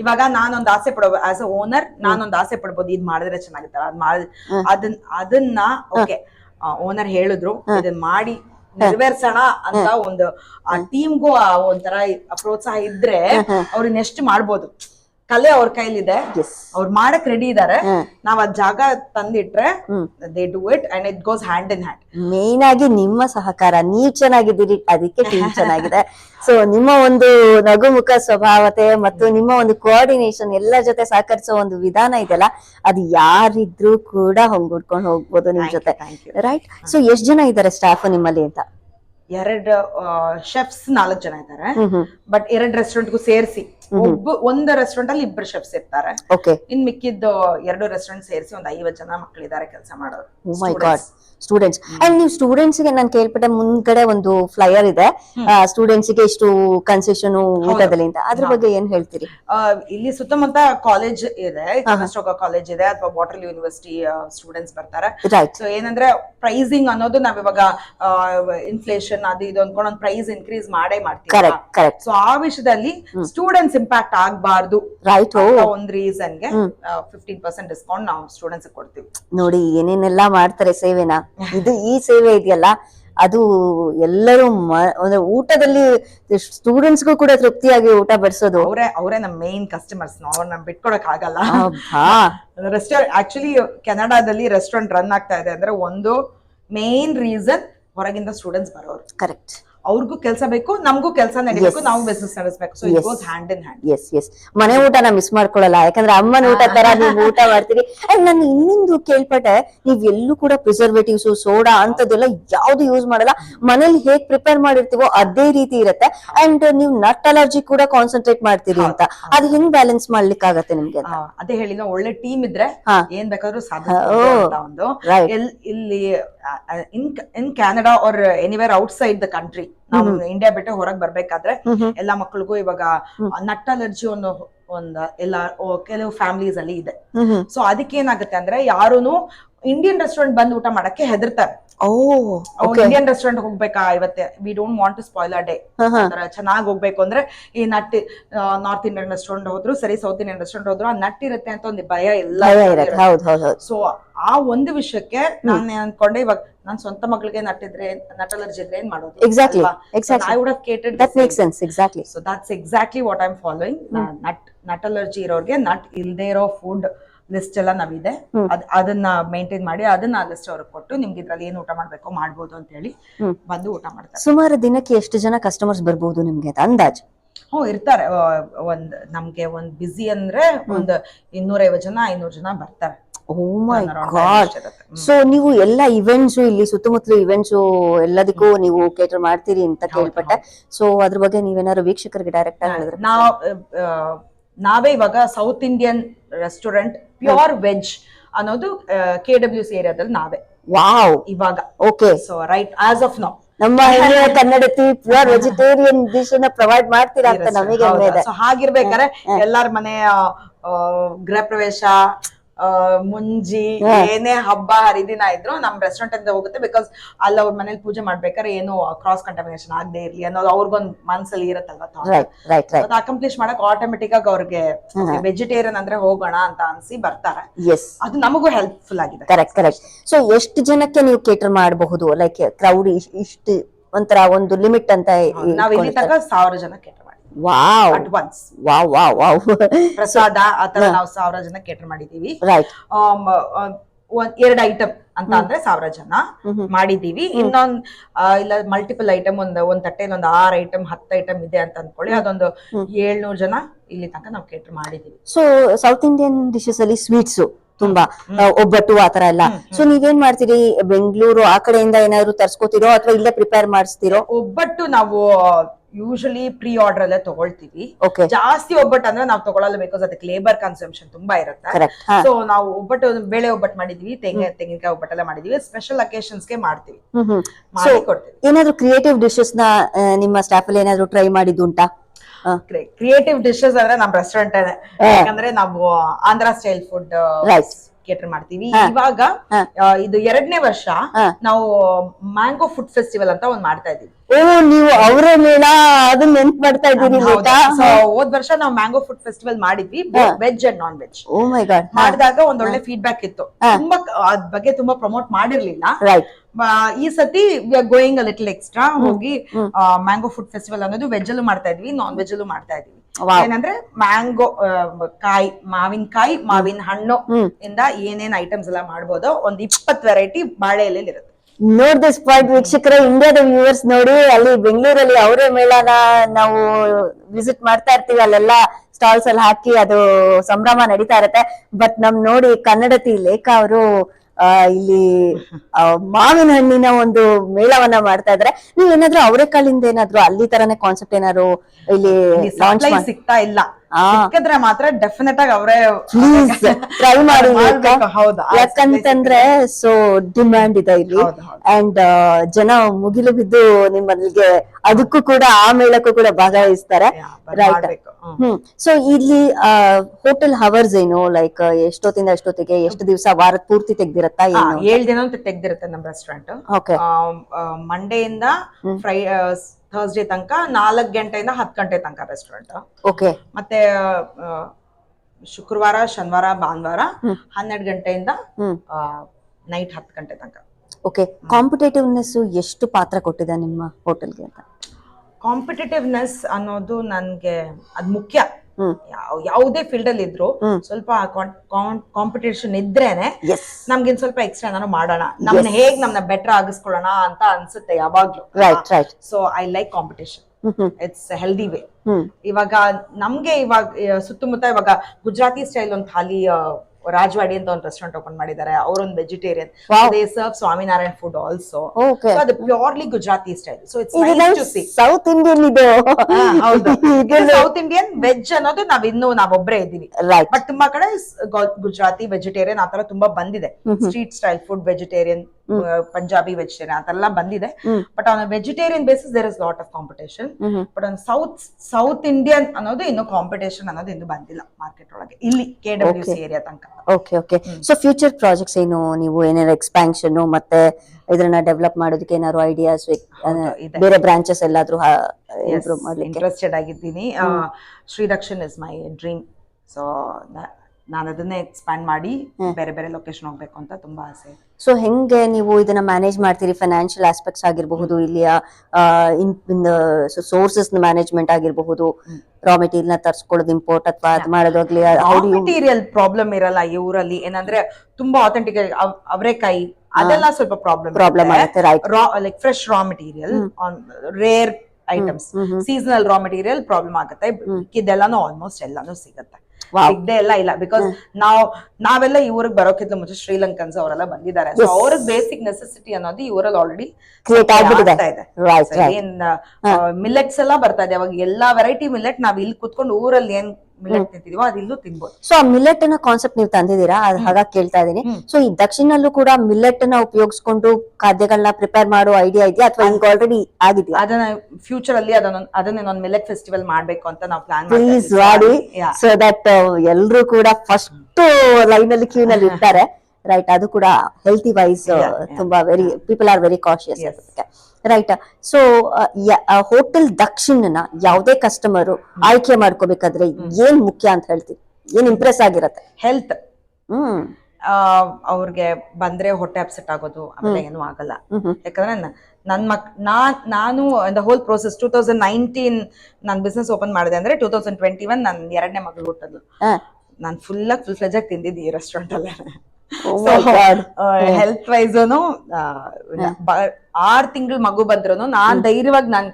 ಇವಾಗ ನಾನೊಂದ್ ಆಸೆ ಪಡೋ ಆಸ್ ಅ ಓನರ್ ನಾನೊಂದ್ ಆಸೆ ಪಡ್ಬೋದು ಇದ್ ಮಾಡಿದ್ರೆ ಚೆನ್ನಾಗಿತ್ತ ಅದ್ ಮಾಡ್ ಅದನ್ ಅದನ್ನ ಓಕೆ ಓನರ್ ಹೇಳಿದ್ರು. ಇದನ್ ಮಾಡಿ ನೆರವೇರ್ಸೋಣ ಅಂತ ಒಂದು ಆ ಟೀಮ್ಗೂ ಒಂಥರ ಪ್ರೋತ್ಸಾಹ ಇದ್ರೆ ಅವ್ರನ್ನ ಎಷ್ಟು ಮಾಡ್ಬೋದು. ಕಲೆ ಅವ್ರ ಕೈಲಿದೆ. ಅವ್ರು ಮಾಡಕ್ ರೆಡಿ ಇದಾರೆ. ನಾವ್ ಆ ಜಾಗ ತಂದಿಟ್ರೆ they do it and it goes hand in hand main ಆಗಿ ನಿಮ್ಮ ಸಹಕಾರ ನೀವ್ ಚೆನ್ನಾಗಿದ್ದೀರಿ ಅದಕ್ಕೆ ಟೀಮ್ ಚೆನ್ನಾಗಿದೆ. ಸೊ ನಿಮ್ಮ ಒಂದು ನಗುಮುಖ ಸ್ವಭಾವತೆ ಮತ್ತು ನಿಮ್ಮ ಒಂದು ಕೋಆರ್ಡಿನೇಷನ್ ಎಲ್ಲ ಜೊತೆ ಸಹಕರಿಸೋ ಒಂದು ವಿಧಾನ ಇದೆಯಲ್ಲ ಅದು ಯಾರಿದ್ರು ಕೂಡ ಹೊಂಗುಡ್ಕೊಂಡು ಹೋಗ್ಬೋದು ನಿಮ್ ಜೊತೆ. ರೈಟ್ ಸೊ ಎಷ್ಟ್ ಜನ ಇದಾರೆ ಸ್ಟಾಫ್ ನಿಮ್ಮಲ್ಲಿ ಅಂತ? ಎರಡು ಶೆಫ್ಸ್ ನಾಲ್ಕು ಜನ ಇದ್ದಾರೆ. ಬಟ್ ಎರಡ್ ರೆಸ್ಟೋರೆಂಟ್ಗೂ ಸೇರಿಸಿ. ಒಬ್ಬ ಒಂದು ರೆಸ್ಟೋರೆಂಟ್ ಅಲ್ಲಿ ಇಬ್ರು ಶೆಫ್ಸ್ ಇರ್ತಾರೆ. ಇನ್ ಮಿಕ್ಕಿದ್ದು ಎರಡು ರೆಸ್ಟೋರೆಂಟ್ ಸೇರಿಸಿ ಒಂದ್ ಐವತ್ ಜನ ಮಕ್ಕಳಿದ್ದಾರೆ ಕೆಲಸ ಮಾಡೋರು ಗಾಡ್ ಸ್ಟೂಡೆಂಟ್ಸ್ ಅಂಡ್ ನೀವು ಸ್ಟೂಡೆಂಟ್ಸ್ಗೆ ನಾನು ಕೇಳ್ಪಟ್ಟೆ ಮುಂದ್ಗಡೆ ಒಂದು ಫ್ಲೈಯರ್ ಇದೆ. ಸ್ಟೂಡೆಂಟ್ಸ್ಗೆ ಇಷ್ಟು ಕನ್ಸೆಷನ್ ಊಟದಲ್ಲಿ ಅಂತ ಅದ್ರ ಬಗ್ಗೆ ಏನ್ ಹೇಳ್ತೀರಿ? ಇಲ್ಲಿ ಸುತ್ತಮುತ್ತ ಕಾಲೇಜ್ ಇದೆ. ಕಾಲೇಜ್ ಇದೆ ಅಥವಾ ವಾಟರ್ ಯೂನಿವರ್ಸಿಟಿ ಸ್ಟೂಡೆಂಟ್ಸ್ ಬರ್ತಾರೆ. ಸೊ ಏನಂದ್ರೆ ಪ್ರೈಸಿಂಗ್ ಅನ್ನೋದು ನಾವ್ ಇವಾಗ ಇನ್ಫ್ಲೇಷನ್ ಅದು ಇದು ಅನ್ಕೊಂಡು ಒಂದು ಪ್ರೈಸ್ ಇನ್ಕ್ರೀಸ್ ಮಾಡೇ ಮಾಡ್ತೀವಿ. ಸೊ ಆ ವಿಷಯದಲ್ಲಿ ಸ್ಟೂಡೆಂಟ್ಸ್ ಇಂಪ್ಯಾಕ್ಟ್ ಆಗಬಾರ್ದು ರೈಟ್ ಒಂದ್ ಒಂದ್ ರೀಸನ್ಗೆ ಫಿಫ್ಟೀನ್ ಪರ್ಸೆಂಟ್ ಡಿಸ್ಕೌಂಟ್ ನಾವು ಸ್ಟೂಡೆಂಟ್ಸ್ ಕೊಡ್ತೀವಿ. ನೋಡಿ ಏನೇನೆಲ್ಲಾ ಮಾಡ್ತಾರೆ ಸೇವೆನ. ಇದು ಈ ಸೇವೆ ಇದೆಯಲ್ಲ ಅದು ಎಲ್ಲರೂ ಅಂದ್ರೆ ಊಟದಲ್ಲಿ ಸ್ಟೂಡೆಂಟ್ಸ್ಗೂ ಕೂಡ ತೃಪ್ತಿಯಾಗಿ ಊಟ ಬಡಿಸೋದು. ಅವರೇ ಅವರೇ ನಮ್ಮ ಮೇನ್ ಕಸ್ಟಮರ್ಸ್ ಅವ್ರನ್ನ ಬಿಟ್ಕೊಡಕ್ ಆಗಲ್ಲ. ರೆಸ್ಟೋರೆಂಟ್ ಆಕ್ಚುಲಿ ಕೆನಡಾದಲ್ಲಿ ರೆಸ್ಟೋರೆಂಟ್ ರನ್ ಆಗ್ತಾ ಇದೆ ಅಂದ್ರೆ ಒಂದು ಮೇನ್ ರೀಸನ್ ಹೊರಗಿಂದ ಸ್ಟೂಡೆಂಟ್ಸ್ ಬರೋರು. ಕರೆಕ್ಟ್ ಅವ್ರಿಗೂ ಕೆಲಸ ಬೇಕು ನಮಗೂ ಕೆಲಸ ನಡಿಬೇಕು. ನಾವು ಬಿಸ್ನೆಸ್ ನಡೆಸಬೇಕು. So it goes hand in hand yes yes ಮನೆ ಊಟನ ಮಿಸ್ ಮಾಡ್ಕೊಳ್ಳಲ್ಲ. ಯಾಕಂದ್ರೆ ಅಮ್ಮನ ಊಟ ತರ ನೀವು ಊಟ ಮಾಡ್ತೀರಿ. ಅಂಡ್ ನಾನು ಇನ್ನೊಂದು ಕೇಳ್ಪಟ್ಟೆ ನೀವ್ ಎಲ್ಲೂ ಕೂಡ ಪ್ರಿಸರ್ವೇಟಿವ್ಸ್ ಸೋಡಾ ಅಂತದೆಲ್ಲ ಯಾವ್ದು ಯೂಸ್ ಮಾಡಲ್ಲ. ಮನೇಲಿ ಹೇಗ್ ಪ್ರಿಪೇರ್ ಮಾಡಿರ್ತೀವೋ ಅದೇ ರೀತಿ ಇರುತ್ತೆ. ಅಂಡ್ ನೀವು ನಟ್ ಅಲರ್ಜಿ ಕೂಡ ಕಾನ್ಸಂಟ್ರೇಟ್ ಮಾಡ್ತೀರಿ ಅಂತ. ಅದು ಹೆಂಗ್ ಬ್ಯಾಲೆನ್ಸ್ ಮಾಡ್ಲಿಕ್ಕೆ ಆಗತ್ತೆ ನಿಮ್ಗೆ ಅದೇ ಹೇಳಿದ ಒಳ್ಳೆ ಟೀಮ್ ಇದ್ರೆ. ಏನ್ ಬೇಕಾದ್ರೂ ಸಾಧ್ಯ ಒಂದು. ಇಲ್ಲಿ in in Canada or anywhere outside the country ನಾವು ಇಂಡಿಯಾ ಬಿಟ್ಟು ಹೊರಗೆ ಬರ್ಬೇಕಾದ್ರೆ ಎಲ್ಲಾ ಮಕ್ಕಳಿಗೂ ಇವಾಗ ನಟ್ ಅಲರ್ಜಿ ಒಂದು ಒಂದು ಎಲ್ಲ ಕೆಲವು ಫ್ಯಾಮಿಲೀಸ್ ಅಲ್ಲಿ ಇದೆ. ಸೊ ಅದಕ್ಕೆ ಏನಾಗುತ್ತೆ ಅಂದ್ರೆ ಯಾರುನು ಇಂಡಿಯನ್ ರೆಸ್ಟೋರೆಂಟ್ ಬಂದು ಊಟ ಮಾಡಕ್ಕೆ ಹೆದರ್ತಾರೆ. ಓ ಇಂಡಿಯನ್ ರೆಸ್ಟೋರೆಂಟ್ ಹೋಗ್ಬೇಕಾ? ಇವತ್ತೆ we don't want to spoil a day ಚೆನ್ನಾಗಿ ಹೋಗ್ಬೇಕು ಅಂದ್ರೆ ಈ ನಟ್ ನಾರ್ತ್ ಇಂಡಿಯನ್ ರೆಸ್ಟೋರೆಂಟ್ ಹೋದ್ರು ಸರಿ ಸೌತ್ ಇಂಡಿಯನ್ ರೆಸ್ಟೋರೆಂಟ್ ಹೋದ್ರು ಆ ನಟ್ ಇರುತ್ತೆ ಅಂತ ಒಂದು ಭಯ ಇಲ್ಲ ಸೊ ಆ ಒಂದು ವಿಷಯಕ್ಕೆ ನಾನು ಅನ್ಕೊಂಡೆ ಇವಾಗ ನನ್ನ ಸ್ವಂತ ಮಗಳಿಗೆ ನಟ್ಟಿದ್ರೆ ನಟ್ ಅಲರ್ಜಿ ಇದ್ರೆ ಏನ್ ಮಾಡೋದು? Exactly I would have catered that make sense exactly so that's exactly what I'm following nut nut allergy ಇರೋರ್ಗೆ ನಟ್ ಇಲ್ದೇ ಇರೋ ಫುಡ್ ಲಿಸ್ಟ್ ಎಲ್ಲ ನಾವಿದೆ. ಅದ್ ಅದನ್ನ ಮೇಂಟೈನ್ ಮಾಡಿ ಅದನ್ನ ಲಿಸ್ಟ್ ಅವ್ರಿಗೆ ಕೊಟ್ಟು ನಿಮ್ಗೆ ಇದ್ರಲ್ಲಿ ಏನ್ ಊಟ ಮಾಡ್ಬೇಕೋ ಮಾಡ್ಬೋದು ಅಂತ ಹೇಳಿ ಬಂದು ಊಟ ಮಾಡ್ತಾರೆ. ಸುಮಾರು ದಿನಕ್ಕೆ ಎಷ್ಟು ಜನ ಕಸ್ಟಮರ್ಸ್ ಬರ್ಬೋದು ನಿಮ್ಗೆ ಅಂದಾಜು? ಹ್ಞೂ ಇರ್ತಾರೆ. ಆ, ಒಂದ್ ನಮ್ಗೆ ಒಂದ್ ಬಿಸಿ ಅಂದ್ರೆ ಒಂದ್ ಇನ್ನೂರೈವತ್ತು ಜನ ಐನೂರು ಜನ ಬರ್ತಾರೆ. ಓ my Turnaround time God. Hmm. So ನೀವು ಎಲ್ಲ ಇವೆಂಟ್ಸ್ ಇಲ್ಲಿ ಸುತ್ತಮುತ್ತಲು ಇವೆಂಟ್ಸ್ ಎಲ್ಲದಕ್ಕೂ ನೀವು ಕೇಟರ್ ಮಾಡ್ತೀರಿ ಅಂತ ಕೇಳ್ಪಟ್ಟೆ. ಸೊ ಅದ್ರ ಬಗ್ಗೆ ನೀವೇನಾದ್ರು ವೀಕ್ಷಕರಿಗೆ ಡೈರೆಕ್ಟ್ ಆಗಿ ಹೇಳಿದ್ರೆ? ನಾವ್ ಆ, ನಾವೇ ಇವಾಗ South Indian restaurant pure veg ಅನ್ನೋದು ಕೆ ಡಬ್ಲ್ಯೂ ಸಿ ಏರಿಯಾದಲ್ಲಿ ನಾವೇ. ವಾವ್ ಇವಾಗ. Okay so right as of now ನಮ್ಮ ಹಿರಿಯ ಕನ್ನಡತಿ ಪ್ಯೂರ್ ವೆಜಿಟೇರಿಯನ್ ಡಿಶ್ ಅನ್ನ ಪ್ರೊವೈಡ್ ಮಾಡ್ತೀರಾ ಅಂತ ನಮಗೆ ಹಾಗಿರ್ಬೇಕಾದ್ರೆ ಎಲ್ಲಾರ ಮನೆ ಗೃಹ ಪ್ರವೇಶ ಮುಂಜಿ ಏನೇ ಹಬ್ಬ ಹರಿದಿನ ಇದ್ರು ನಮ್ ರೆಸ್ಟೋರೆಂಟ್ ಅಂತ ಹೋಗುತ್ತೆ ಬಿಕಾಸ್ ಅಲ್ಲಿ ಅವ್ರ ಮನೇಲಿ ಪೂಜೆ ಮಾಡ್ಬೇಕಾದ್ರೆ ಏನು ಕ್ರಾಸ್ ಕಂಟಾಮಿನೇಷನ್ ಆಗದೆ ಇರ್ಲಿ ಅನ್ನೋದು ಅವ್ರಿಗೊಂದ್ ಮನ್ಸಲ್ಲಿ ಇರತ್ತಲ್ವಾ ಅಕಂಪ್ಲಿಷ್ ಮಾಡಕ್ ಆಟೋಮೆಟಿಕ್ ಆಗಿ ಅವ್ರಿಗೆ ವೆಜಿಟೇರಿಯನ್ ಅಂದ್ರೆ ಹೋಗೋಣ ಅಂತ ಅನ್ಸಿ ಬರ್ತಾರೆ. ಎಸ್ ಅದು ನಮಗೂ ಹೆಲ್ಪ್ಫುಲ್ ಆಗಿದೆ. ಕರೆಕ್ಟ್ ಕರೆಕ್ಟ್ ಸೊ ಎಷ್ಟು ಜನಕ್ಕೆ ನೀವು ಕೇಟರ್ ಮಾಡಬಹುದು? ಲೈಕ್ ಕ್ರೌಡ್ ಇಷ್ಟು ಒಂಥರ ಒಂದು ಲಿಮಿಟ್ ಅಂತ ನಾವ್ ಇಲ್ಲಿ ತನಕ ಸಾವಿರ ಜನ cater wow at once wow wow wow ಪ್ರಸಾದ ಆತರ ನಾವು ಸಾವಿರ ಜನ ಕೇಟರ್ ಮಾಡಿದೀವಿ ರೈಟ್ ಆ, ಒಂದ್ ಎರಡ್ ಐಟಮ್ ಅಂತ ಅಂದ್ರೆ ಸಾವಿರ ಜನ ಮಾಡಿದೀವಿ ಇನ್ನೊಂದ್ ಇಲ್ಲ ಮಲ್ಟಿಪಲ್ ಐಟಮ್ ಒಂದ್ ಒಂದ್ ತಟ್ಟೆಲಿ ಒಂದ್ ಆರ್ ಐಟಮ್ ಹತ್ತು ಐಟಮ್ ಇದೆ ಅಂತ ಅನ್ಕೊಳ್ಳಿ. ಅದೊಂದು ಏಳ್ನೂರ್ ಜನ ಇಲ್ಲಿ ತನಕ ನಾವು ಕೇಟರ್ ಮಾಡಿದೀವಿ ಸೊ ಸೌತ್ ಇಂಡಿಯನ್ ಡಿಶಸ್ ಅಲ್ಲಿ ಸ್ವೀಟ್ಸ್ ತುಂಬಾ. ಆ, ತರ ಆತರ ಎಲ್ಲ ಸೊ ನೀವೇನ್ ಮಾಡ್ತೀರಿ? ಬೆಂಗಳೂರು ಆ ಕಡೆಯಿಂದ ಏನಾದ್ರು ತರ್ಸ್ಕೋತಿರೋ ಅಥವಾ ಇಲ್ಲೇ ಪ್ರಿಪೇರ್ ಮಾಡಿಸ್ತಿರೋ? ಒಬ್ಬಟ್ಟು ನಾವು ಯೂಶಲಿ ಪ್ರೀ ಆರ್ಡರ್ ಅಲ್ಲೇ ತಗೊಳ್ತೀವಿ. ಓಕೆ ಜಾಸ್ತಿ ಒಬ್ಬಟ್ಟು ಅಂದ್ರೆ ನಾವು ತಗೊಳಲ್ಲ ಬಿಕಾಸ್ ಅದಕ್ಕೆ ಲೇಬರ್ ಕನ್ಸಂಪ್ಷನ್ ತುಂಬಾ ಇರುತ್ತೆ. ಸೊ ನಾವು ಒಬ್ಬಟ್ಟು ಬೇಳೆ ಒಬ್ಬಟ್ಟು ಮಾಡಿದೀವಿ ತೆಂಗಿನಕಾಯಿ ತೆಂಗಿನಕಾಯಿ ಒಬ್ಬಟ್ಟೆಲ್ಲ ಮಾಡಿದೀವಿ ಸ್ಪೆಷಲ್ ಅಕೇಶನ್ಸ್ಗೆ ಮಾಡ್ತೀವಿ. ಏನಾದ್ರು ಕ್ರಿಯೇಟಿವ್ ಡಿಶಸ್ನ ನಿಮ್ಮ ಸ್ಟಾಫ್ ಅಲ್ಲಿ ಏನಾದ್ರು ಟ್ರೈ ಮಾಡಿದ್ದು ಉಂಟಾ? ಕ್ರಿಯೇಟಿವ್ ಡಿಶಸ್ ಅಂದ್ರೆ ನಮ್ ರೆಸ್ಟೋರೆಂಟ್ ಯಾಕಂದ್ರೆ ನಾವು Andhra style food Right. Cater ಮಾಡ್ತೀವಿ. ಇವಾಗ ಇದು ಎರಡನೇ ವರ್ಷ. ನಾವು ಮ್ಯಾಂಗೋ ಫುಡ್ ಫೆಸ್ಟಿವಲ್ ಅಂತ ಒಂದ್ ಮಾಡ್ತಾ ಇದೀವಿ ಓ ನೀವು ಅವರೇ ಅದನ್ನ ನೆನ್ಪ್ ಮಾಡ್ತಾ ಇದ್ದೀರಿ ಹೋದ್. ವರ್ಷ ನಾವು ಮ್ಯಾಂಗೋ ಫುಡ್ ಫೆಸ್ಟಿವಲ್ ಮಾಡಿದ್ವಿ ವೆಜ್ ಅಂಡ್ ನಾನ್ ವೆಜ್ ಮಾಡಿದಾಗ ಒಂದ್ ಒಳ್ಳೆ ಫೀಡ್ಬ್ಯಾಕ್ ಇತ್ತು. ತುಂಬಾ ಅದ್ ಬಗ್ಗೆ ತುಂಬಾ ಪ್ರಮೋಟ್ ಮಾಡಿರ್ಲಿಲ್ಲ. ಈ ಸತಿ we are going a little extra ಹೋಗಿ ಮ್ಯಾಂಗೋ ಫುಡ್ ಫೆಸ್ಟಿವಲ್ ಅನ್ನೋದು ವೆಜ್ ಅಲ್ಲೂ ಮಾಡ್ತಾ ಇದ್ವಿ ನಾನ್ ವೆಜ್ ಅಲ್ಲೂ ಮಾಡ್ತಾ ಇದೀವಿ. ಏನಂದ್ರೆ ಮ್ಯಾಂಗೋ ಕಾಯಿ ಮಾವಿನಕಾಯಿ ಮಾವಿನ ಹಣ್ಣು ಇಂದ ಏನೇನ್ ಐಟಮ್ಸ್ ಎಲ್ಲ ಮಾಡ್ಬೋದು. ಒಂದ್ ಇಪ್ಪತ್ ವೆರೈಟಿ ಬಾಳೆ ಎಲ್ಲ ಇರುತ್ತೆ ನೋಡ್ ದಿಸ್ ಪಾಯಿಂಟ್ ವೀಕ್ಷಕರ ಇಂಡಿಯಾದ ವ್ಯೂವರ್ಸ್ ನೋಡಿ ಅಲ್ಲಿ ಬೆಂಗಳೂರಲ್ಲಿ ಅವರೇ ಮೇಳನ ನಾವು ವಿಸಿಟ್ ಮಾಡ್ತಾ ಇರ್ತೀವಿ. ಅಲ್ಲೆಲ್ಲ ಸ್ಟಾಲ್ಸ್ ಅಲ್ಲಿ ಹಾಕಿ ಅದು ಸಂಭ್ರಮ ನಡೀತಾ ಇರತ್ತೆ. ಬಟ್ ನಮ್ ನೋಡಿ ಕನ್ನಡತಿ ಲೇಖ ಅವರು ಇಲ್ಲಿ ಆ, ಮಾವಿನ ಹಣ್ಣಿನ ಒಂದು ಮೇಳವನ್ನ ಮಾಡ್ತಾ ಇದ್ರೆ ನೀವ್ ಏನಾದ್ರು ಅವರೆಕಾಳಿಂದ ಏನಾದ್ರು ಅಲ್ಲಿ ತರನೇ ಕಾನ್ಸೆಪ್ಟ್ ಏನಾದ್ರು ಇಲ್ಲಿ ಸಿಗ್ತಾ ಇಲ್ಲ. ಸಿಕ್ಕಿದ್ರೆ ಮಾತ್ರ ಡೆಫಿನೆಟ್ ಆಗಿ ಅವರೇ ಪ್ಲೀಸ್ ಟ್ರೈ ಮಾಡಿ. ಹೌದು ಯಾಕಂತಂದ್ರೆ ಸೊ ಡಿಮ್ಯಾಂಡ್ ಇದೆ ಇಲ್ಲಿ. ಅಂಡ್ ಜನ ಮುಗಿಲು ಬಿದ್ದು ನಿಮ್ಮಲ್ಲಿಗೆ ಅದಕ್ಕೂ ಕೂಡ ಆ ಮೇಳಕ್ಕೂ ಕೂಡ ಭಾಗವಹಿಸ್ತಾರೆ. Right hmm. ಸೊ ಇಲ್ಲಿ ಹೋಟೆಲ್ ಹವರ್ಸ್ ಏನು? ಲೈಕ್ ಎಷ್ಟೊತ್ತಿಂದ ಎಷ್ಟೊತ್ತಿಗೆ? ಎಷ್ಟು ದಿವಸ ವಾರದ ಪೂರ್ತಿ ತೆಗ್ದಿರತ್ತಾ ಏಳು ದಿನ ಅಂತ ತೆಗ್ದಿರುತ್ತೆ ನಮ್ ರೆಸ್ಟೋರೆಂಟ್ ಓಕೆ ಇಂದ ಫ್ರೈ ಥರ್ಸ್ಡೇ ತನಕ ನಾಲ್ಕ್ ಗಂಟೆಯಿಂದ ಹತ್ತು ಗಂಟೆ ತನಕ ರೆಸ್ಟೋರೆಂಟ್ ಓಕೆ ಮತ್ತೆ ಶುಕ್ರವಾರ ಶನಿವಾರ ಭಾನುವಾರ ಹನ್ನೆರಡು ಗಂಟೆಯಿಂದ ನೈಟ್ ಹತ್ತು ಗಂಟೆ ತನಕ. ಓಕೆ ಕಾಂಪಿಟೇಟಿವ್ನೆಸ್ ಎಷ್ಟು ಪಾತ್ರ ಕೊಟ್ಟಿದೆ ನಿಮ್ಮ ಹೋಟೆಲ್ಗೆ ಅಂತ? ಕಾಂಪಿಟೇಟಿವ್ನೆಸ್ ಅನ್ನೋದು ನನಗೆ ಅದು ಮುಖ್ಯ. ಯಾವುದೇ ಫೀಲ್ಡ್ ಅಲ್ಲಿ ಇದ್ರು. ಸ್ವಲ್ಪ ಕಾಂಪಿಟೇಷನ್ ಇದ್ರೇನೆ ನಮ್ಗೆ ನಮ್ಗಿನ್ ಸ್ವಲ್ಪ ಎಕ್ಸ್ಟ್ರಾ ಏನಾದ್ರು ಮಾಡೋಣ. ನಮ್ನ ಹೇಗ್ ನಮ್ನ ಬೆಟರ್ ಆಗಿಸ್ಕೊಳ್ಳೋಣ ಅಂತ ಅನ್ಸುತ್ತೆ ಯಾವಾಗ್ಲೂ. So I like competition it's healthy way ಇವಾಗ ನಮ್ಗೆ ಇವಾಗ ಸುತ್ತಮುತ್ತ ಇವಾಗ ಗುಜರಾತಿ ಸ್ಟೈಲ್ ಒಂದು ಖಾಲಿ ರಾಜವಾಡಿ ಅಂತ ಒಂದು ರೆಸ್ಟೋರೆಂಟ್ ಓಪನ್ ಮಾಡಿದ್ದಾರೆ. ಅವರೊಂದು vegetarian they serve Swaminarayan food also ಅದು purely Gujarati style so it's South Indian ಇದು. ಹೌದು. ಸೌತ್ ಇಂಡಿಯನ್ ವೆಜ್ ಅನ್ನೋದು ನಾವ್ ಇನ್ನು ನಾವೊಬ್ಬರೇ ಇದ್ದೀವಿ. ಬಟ್ ತುಂಬಾ ಕಡೆ ಗುಜರಾತಿ ವೆಜಿಟೇರಿಯನ್ ಆತರ ತುಂಬಾ ಬಂದಿದೆ. Street style food vegetarian Punjabi vegetarian ಅದೆಲ್ಲ ಬಂದಿದೆ. But on vegetarian basis there is lot of competition but on South South Indian ಅನ್ನೋದು ಇನ್ನು ಕಾಂಪಿಟೇಷನ್ ಅನ್ನೋದು ಇನ್ನು ಬಂದಿಲ್ಲ ಮಾರ್ಕೆಟ್ ಒಳಗೆ. ಇಲ್ಲಿ ಕೆ ಡಬ್ಲ್ಯೂ ಸಿ ಏರಿಯಾ ತನಕ. Okay okay so future projects ಏನು? ನೀವು ಏನಾದ್ರು ಎಕ್ಸ್ಪ್ಯಾನ್ಷನ್ ಮತ್ತೆ ಇದನ್ನ ಡೆವಲಪ್ ಮಾಡೋದಕ್ಕೆ ಏನಾದ್ರು ಐಡಿಯಾಸ್ ಬೇರೆ ಬ್ರಾಂಚಸ್ ಎಲ್ಲಾದ್ರೂ ಇಂಪ್ರೂವ್ ಮಾಡ್ಲಿಕ್ಕೆ? ಇಂಟ್ರೆಸ್ಟೆಡ್ ಆಗಿದ್ದೀನಿ. Shrirakshan is my dream so ನಾನು ಅದನ್ನೇ ಎಕ್ಸ್ಪ್ಯಾಂಡ್ ಮಾಡಿ ಬೇರೆ ಬೇರೆ ಲೊಕೇಶನ್ ಹೋಗ್ಬೇಕು ಅಂತ ತುಂಬಾ ಆಸೆ. ಸೊ ಹೆಂಗೆ ನೀವು ಇದನ್ನ ಮ್ಯಾನೇಜ್ ಮಾಡ್ತೀರಿ? ಫೈನಾನ್ಷಿಯಲ್ ಆಸ್ಪೆಕ್ಟ್ಸ್ ಆಗಿರಬಹುದು ಇಲ್ಲಿಯ ಇನ್ ಸೋರ್ಸಸ್ ಮ್ಯಾನೇಜ್ಮೆಂಟ್ ಆಗಿರಬಹುದು ರಾ ಮೆಟೀರಿಯಲ್ನ ತರ್ಸ್ಕೊಳ್ಳೋದು ಇಂಪೋರ್ಟ್ ಅಥವಾ ಅದು ಮಾಡೋದಾಗ್ಲಿ ಮೆಟೀರಿಯಲ್ ಪ್ರಾಬ್ಲಮ್ ಇರಲ್ಲ ಈ ಊರಲ್ಲಿ. ಏನಂದ್ರೆ ತುಂಬಾ ಅಥೆಂಟಿಕ್ ಅವರೆಕಾಯಿ ಅದೆಲ್ಲ ಸ್ವಲ್ಪ ಪ್ರಾಬ್ಲಮ್ ಪ್ರಾಬ್ಲಮ್ ಆಗುತ್ತೆ right raw like fresh raw material on rare items seasonal raw material problem ಆಗುತ್ತೆ. ಇದೆಲ್ಲಾನು ಆಲ್ಮೋಸ್ಟ್ ಎಲ್ಲಾನು ಸಿಗುತ್ತೆ. ಸಿಗದೆ ಎಲ್ಲ ಇಲ್ಲ. ಬಿಕಾಸ್ ನಾವ್ ನಾವೆಲ್ಲ ಈ ಊರಿಗೆ ಬರೋಕ್ಕಿಂತ ಮುಂಚೆ ಶ್ರೀಲಂಕನ್ಸ್ ಅವರೆಲ್ಲ ಬಂದಿದ್ದಾರೆ. ಸೊ ಅವ್ರಿಗೆ ಬೇಸಿಕ್ ನೆಸೆಸಿಟಿ ಅನ್ನೋದು ಈ ಊರಲ್ಲಿ ಆಲ್ರೆಡಿ ಕ್ರಿಯೇಟ್ ಆಗ್ಬಿಟ್ಟಿದೆ. ಮಿಲೆಟ್ಸ್ ಎಲ್ಲ ಬರ್ತಾ ಇದೆ. ಅವಾಗ ಎಲ್ಲಾ ವೆರೈಟಿ ಮಿಲೆಟ್ ನಾವ್ ಇಲ್ಲಿ ಕುತ್ಕೊಂಡು ಊರಲ್ಲಿ ಏನ್ ಮಿಲೆಟ್ ತಿಂತಿದೀವೋ ಅದಿಲ್ಲೂ ತಿನ್ಬೋದು. ಸೊ ಆ ಮಿಲೆಟ್ ಅನ್ನ ಕಾನ್ಸೆಪ್ಟ್ ನೀವು ತಂದಿದ್ದೀರಾ? ಅದ್ ಹಾಗಾಗಿ ಕೇಳ್ತಾ ಇದೀನಿ ಸೊ ಈ ದಕ್ಷಿಣಲ್ಲೂ ಕೂಡ ಮಿಲೆಟ್ನ ಉಪಯೋಗಿಸ್ಕೊಂಡು ಖಾದ್ಯಗಳನ್ನ ಪ್ರಿಪೇರ್ ಮಾಡೋ ಐಡಿಯಾ ಇದೆಯಾ? ಅಥವಾ ಈಗ ಆಲ್ರೆಡಿ ಆಗಿದೆ ಅದನ್ನ ಫ್ಯೂಚರ್ ಅಲ್ಲಿ ಅದನ್ನ ಅದನ್ನ ನಾನು ಮಿಲೆಟ್ ಫೆಸ್ಟಿವಲ್ ಮಾಡ್ಬೇಕು ಅಂತ ನಾವು ಪ್ಲಾನ್ ಪ್ಲೀಸ್ ಮಾಡಿ. ಸೊ ದಟ್ ಎಲ್ರು ಕೂಡ ಫಸ್ಟ್ ಲೈನ್ ಅಲ್ಲಿ ಕ್ಯೂ ನಲ್ಲಿ ಇರ್ತಾರೆ ರೈಟ್ ಅದು ಕೂಡ ಹೆಲ್ತಿ ವೈಸ್ ತುಂಬಾ very people are very cautious right so hotel ದಕ್ಷಿಣನ ಯಾವುದೇ ಕಸ್ಟಮರ್ ಆಯ್ಕೆ ಮಾಡ್ಕೋಬೇಕಾದ್ರೆ ಏನ್ ಮುಖ್ಯ ಅಂತ ಹೇಳ್ತೀವಿ ಏನ್ ಇಂಪ್ರೆಸ್ ಆಗಿರತ್ತೆ? Health hmm. ಅವ್ರಿಗೆ ಬಂದ್ರೆ ಹೊಟ್ಟೆ ಅಪ್ಸೆಟ್ ಆಗೋದು ಆಮೇಲೆ ಏನು ಆಗಲ್ಲ. ಯಾಕಂದ್ರೆ ನನ್ನ ನನ್ ಮಕ್ ನಾನ್ ನಾನು the whole process two thousand nineteen non business open ಮಾಡಿದೆ ಅಂದ್ರೆ ಟೂ ತೌಸಂಡ್ ಟ್ವೆಂಟಿ ಒನ್ ನನ್ ಎರಡನೇ ಮಗಳು ಹುಟ್ಟದ್ದು. ನಾನು ಫುಲ್ ಆಗಿ ಫುಲ್ ಫ್ಲೆಜ್ ಆಗಿ ತಿಂದಿದ್ದೆ ಈ ರೆಸ್ಟೋರೆಂಟ್ ಅಲ್ಲೇ. ಹೆಲ್ತ್ ವೈಸ್ ಆರ್ ತಿಂಗಳು ಮಗು ಬಂದ್ರು ನಾನ್ ಧೈರ್ಯವಾಗಿ ನಾನ್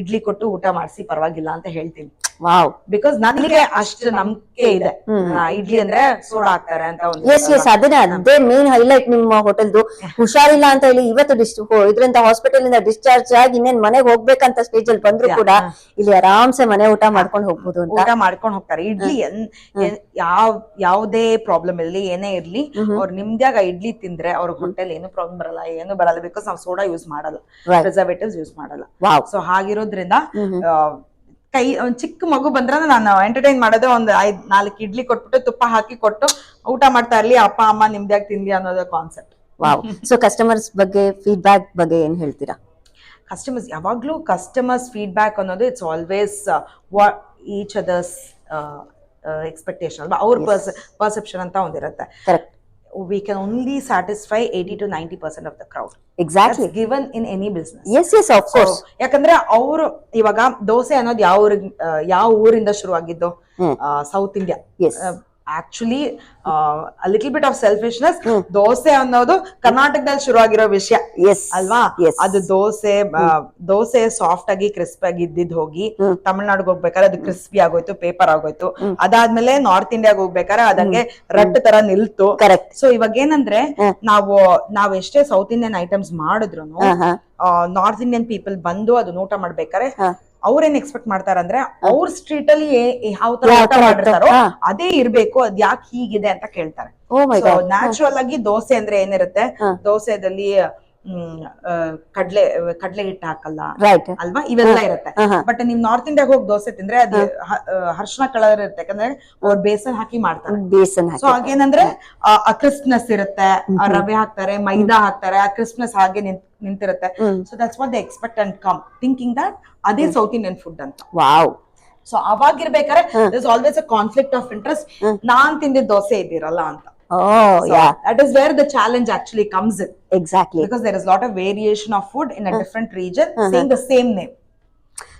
ಇಡ್ಲಿ ಕೊಟ್ಟು ಊಟ ಮಾಡಿಸಿ ಪರವಾಗಿಲ್ಲ ಅಂತ ಹೇಳ್ತೀನಿ. ವಾವ್. ಬಿಕಾಸ್ ನನಗೆ ಅಷ್ಟು ನಂಬಿಕೆ ಇದೆ. ಆ, ಇಡ್ಲಿ ಅಂದ್ರೆ ಸೋಡಾ ಹಾಕ್ತಾರೆ ಅಂತ ಒಂದು ಎಸ್ ಎಸ್ ಅದನ್ನೇ ಅದೇ ಮೇನ್ ಹೈಲೈಟ್ ನಿಮ್ಮ ಹೋಟೆಲ್ದು ಹುಷಾರಿಲ್ಲ ಅಂತ ಹೇಳಿ ಇವತ್ತು ಡಿಸ್ ಇದರಿಂದ ಹಾಸ್ಪಿಟಲ್ ಇಂದ ಡಿಸ್ಚಾರ್ಜ್ ಆಗಿ ಇನ್ನೇನ್ ಮನೆಗೆ ಹೋಗ್ಬೇಕಂತ ಸ್ಟೇಜ್ ಅಲ್ಲಿ ಬಂದ್ರು ಕೂಡ ಇಲ್ಲಿ ಆರಾಮ್ಸೆ ಮನೆ ಊಟ ಮಾಡ್ಕೊಂಡು ಹೋಗ್ಬೋದು ಅಂತ. ಊಟ ಮಾಡ್ಕೊಂಡು ಹೋಗ್ತಾರೆ. ಇಡ್ಲಿ ಎನ್- ಎನ್- ಯಾವ್ ಯಾವ್ದೇ ಪ್ರಾಬ್ಲಮ್ ಇರ್ಲಿ ಏನೇ ಇರ್ಲಿ ಅವ್ರು ನಿಮ್ದ್ಯಾಗ ಇಡ್ಲಿ ತಿಂದ್ರೆ ಅವ್ರ ಹೋಟೆಲ್ ಏನು ಪ್ರಾಬ್ಲಮ್ ಬರಲ್ಲ ಏನು ಬರಲ್ಲ. ಬಿಕಾಸ್ ನಾವು ಸೋಡಾ ಯೂಸ್ ಮಾಡಲ್ಲ. Right. ಪ್ರಿಸರ್ವೇಟಿವ್ಸ್ ಯೂಸ್ ಮಾಡಲ್ಲ. ವಾವ್ ಸೊ ಹಾಗಿರೋದ್ರಿಂದ ಆ, ಕೈ ಒಂದ್ ಚಿಕ್ಕ ಮಗು ಬಂದ್ರೆ ನಾನು ಎಂಟರ್ಟೈನ್ ಮಾಡೋದೇ ಒಂದ್ ಐದ್ ನಾಲ್ಕು ಇಡ್ಲಿ ಕೊಟ್ಬಿಟ್ಟು ತುಪ್ಪ ಹಾಕಿ ಕೊಟ್ಟು ಊಟ ಮಾಡ್ತಾ ಇರ್ಲಿ ಅಪ್ಪ ಅಮ್ಮ ನಿಮ್ದ್ಯಾಗ ತಿನ್ಲಿ ಅನ್ನೋದು ಕಾನ್ಸೆಪ್ಟ್ ವಾವ್. ಸೊ ಕಸ್ಟಮರ್ಸ್ ಬಗ್ಗೆ ಫೀಡ್ಬ್ಯಾಕ್ ಬಗ್ಗೆ ಏನ್ ಹೇಳ್ತೀರಾ? ಕಸ್ಟಮರ್ಸ್ ಯಾವಾಗ್ಲೂ ಕಸ್ಟಮರ್ಸ್ ಫೀಡ್ಬ್ಯಾಕ್ ಅನ್ನೋದು it's always each others expectation ಅಲ್ವಾ? ಅವ್ರ ಪರ್ಸೆಪ್ಷನ್ ಅಂತ ಒಂದಿರುತ್ತೆ. Correct we only only satisfy eighty two percent percent of the crowd exactly given in any business yes yes of course ಯಾಕಂದ್ರೆ ಅವರು ಇವಾಗ ದೋಸೆ ಅನ್ನೋದು ಯಾವ ಊರಿಗೆ ಯಾವ ಊರಿಂದ ಶುರು ಆಗಿದ್ದು ಹ್ಮ್. South India yes actually little bit of selfishness dosa ಅನ್ನೋದು ಕರ್ನಾಟಕದಲ್ಲಿ ಶುರು ಆಗಿರೋ ವಿಷಯ ಅಲ್ವಾ? ಅದು ದೋಸೆ ದೋಸೆ ಸಾಫ್ಟ್ ಆಗಿ ಕ್ರಿಸ್ಪಿ ಆಗಿ ಇದ್ದಿದ್ ಹೋಗಿ ತಮಿಳ್ನಾಡಿಗೆ ಹೋಗ್ಬೇಕಾದ್ರೆ ಅದು ಕ್ರಿಸ್ಪಿ ಆಗೋಯ್ತು ಪೇಪರ್ ಆಗೋಯ್ತು. ಅದಾದ್ಮೇಲೆ ನಾರ್ತ್ ಇಂಡಿಯಾಗ ಹೋಗ್ಬೇಕಾದ್ರೆ ಅದಂಗೆ ರಟ್ ತರ ನಿಲ್ತು. ಸೊ ಇವಾಗ ಏನಂದ್ರೆ ನಾವು ನಾವ್ ಎಷ್ಟೇ ಸೌತ್ ಇಂಡಿಯನ್ ಐಟಮ್ಸ್ ಮಾಡಿದ್ರು ನಾರ್ತ್ ಇಂಡಿಯನ್ ಪೀಪಲ್ ಬಂದು ಅದು ಊಟ ಮಾಡ್ಬೇಕಾದ್ರೆ ಅವ್ರೇನ್ ಎಕ್ಸ್ಪೆಕ್ಟ್ ಮಾಡ್ತಾರಂದ್ರೆ ಅವ್ರ ಸ್ಟ್ರೀಟ್ ಅಲ್ಲಿ ಯಾವ ತರ ಆಟ ಊಟ ಮಾಡಿರ್ತಾರೋ ಅದೇ ಇರ್ಬೇಕು ಅದ್ ಯಾಕೆ ಹೀಗಿದೆ ಅಂತ ಕೇಳ್ತಾರೆ. ನ್ಯಾಚುರಲ್ ಆಗಿ ದೋಸೆ ಅಂದ್ರೆ ಏನಿರುತ್ತೆ? ದೋಸೆದಲ್ಲಿ ಕಡ್ಲೆ ಕಡ್ಲೆ ಹಿಟ್ಟು ಹಾಕಲ್ಲ? ಅಲ್ವಾ? ಇವೆಲ್ಲ ಇರುತ್ತೆ. ಬಟ್ ನಿಮ್ ನಾರ್ತ್ ಇಂಡಿಯಾಗ ಹೋಗಿ ದೋಸೆ ತಿಂದ್ರೆ ಅದು ಹರ್ಷಣ ಕಲರ್ ಇರುತ್ತೆ. ಯಾಕಂದ್ರೆ ಅವ್ರು ಬೇಸನ್ ಹಾಕಿ ಮಾಡ್ತಾರೆ. ಬೇಸನ್ ಸೊ ಹಾಗೇನಂದ್ರೆ ಆ- ಕ್ರಿಸ್ಪ್ನೆಸ್ ಇರುತ್ತೆ. ರವೆ ಹಾಕ್ತಾರೆ ಮೈದಾ ಹಾಕ್ತಾರೆ ಆ ಕ್ರಿಸ್ಪ್ನೆಸ್ ಹಾಗೆ ನಿಂತ್- ನಿಂತಿರುತ್ತೆ. So that's what the expect and come thinking that ಅದೇ ಸೌತ್ ಇಂಡಿಯನ್ ಫುಡ್ ಅಂತ. Wow so ಅವಾಗಿರ್ಬೇಕಾದ್ರೆ always a conflict of interest ನಾನ್ ತಿಂದಿದ್ದ ದೋಸೆ ಇದಿರಲ್ಲ ಅಂತ. Oh, yeah, that is where the challenge actually comes in. Exactly. because there is a lot of variation of food in a different region Uh-huh. saying the same name.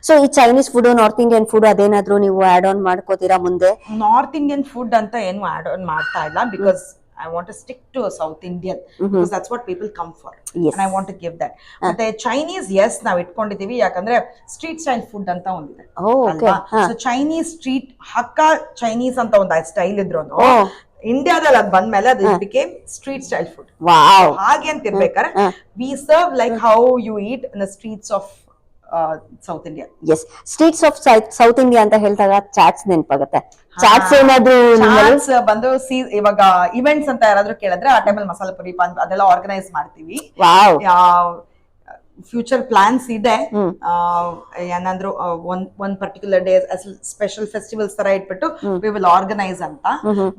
So ಈ Chinese food North Indian food ಅದೇನಾದ್ರೂ ನೀವು ಆಡ್ ಆನ್ ಮಾಡ್ಕೋತೀರಾ ಮುಂದೆ? ನಾರ್ತ್ ಇಂಡಿಯನ್ ಫುಡ್ ಅಂತ ಏನು ಆಡ್ ಆನ್ ಮಾಡ್ತಾ ಇಲ್ಲ because I want to stick to South Indian because that's what people come for I want to give that ಮತ್ತೆ ಚೈನೀಸ್ ಎಸ್ ನಾವ್ ಇಟ್ಕೊಂಡಿದೀವಿ ಯಾಕಂದ್ರೆ ಸ್ಟ್ರೀಟ್ ಸ್ಟೈಲ್ ಫುಡ್ ಅಂತ ಒಂದಿದೆ. Oh. So Chinese street Hakka Chinese ಅಂತ ಒಂದು ಸ್ಟೈಲ್ ಇದ್ರು. ಇಂಡಿಯಾದಲ್ಲಿ ಅದ್ ಬಂದ್ಮೇಲೆ ಅದು ಬಿಕೇಮ್ ಸ್ಟ್ರೀಟ್ ಸ್ಟೈಲ್ ಫುಡ್ ಹಾಗೆ ಅಂತ ಇರ್ಬೇಕಾರೆ. We serve like how. You eat in streets of South India yes streets of South India ಅಂತ ಹೇಳಿದಾಗ ಚಾಟ್ಸ್ ನೆನಪಾಗುತ್ತೆ. ಚಾಟ್ಸ್ ಏನಾದ್ರು ಚಾಟ್ಸ್ ಬಂದು ಸಿ ಇವಾಗ ಇವೆಂಟ್ಸ್ ಅಂತ ಯಾರಾದ್ರೂ ಕೇಳಿದ್ರೆ ಆ ಟೈಮಲ್ಲಿ ಮಸಾಲೆ ಪುರಿ ಬಂದು ಅದೆಲ್ಲ ಆರ್ಗನೈಸ್ ಮಾಡ್ತೀವಿ. ವಾವ್ ಫ್ಯೂಚರ್ ಪ್ಲಾನ್ಸ್ ಇದೆ. ಏನಾದ್ರು ಒಂದ್ ಒಂದ್ ಪರ್ಟಿಕ್ಯುಲರ್ ಡೇ ಸ್ಪೆಷಲ್ ಫೆಸ್ಟಿವಲ್ಸ್ ತರ ಇಟ್ಬಿಟ್ಟು ವಿ ವಿಲ್ ಆರ್ಗನೈಸ್ ಅಂತ.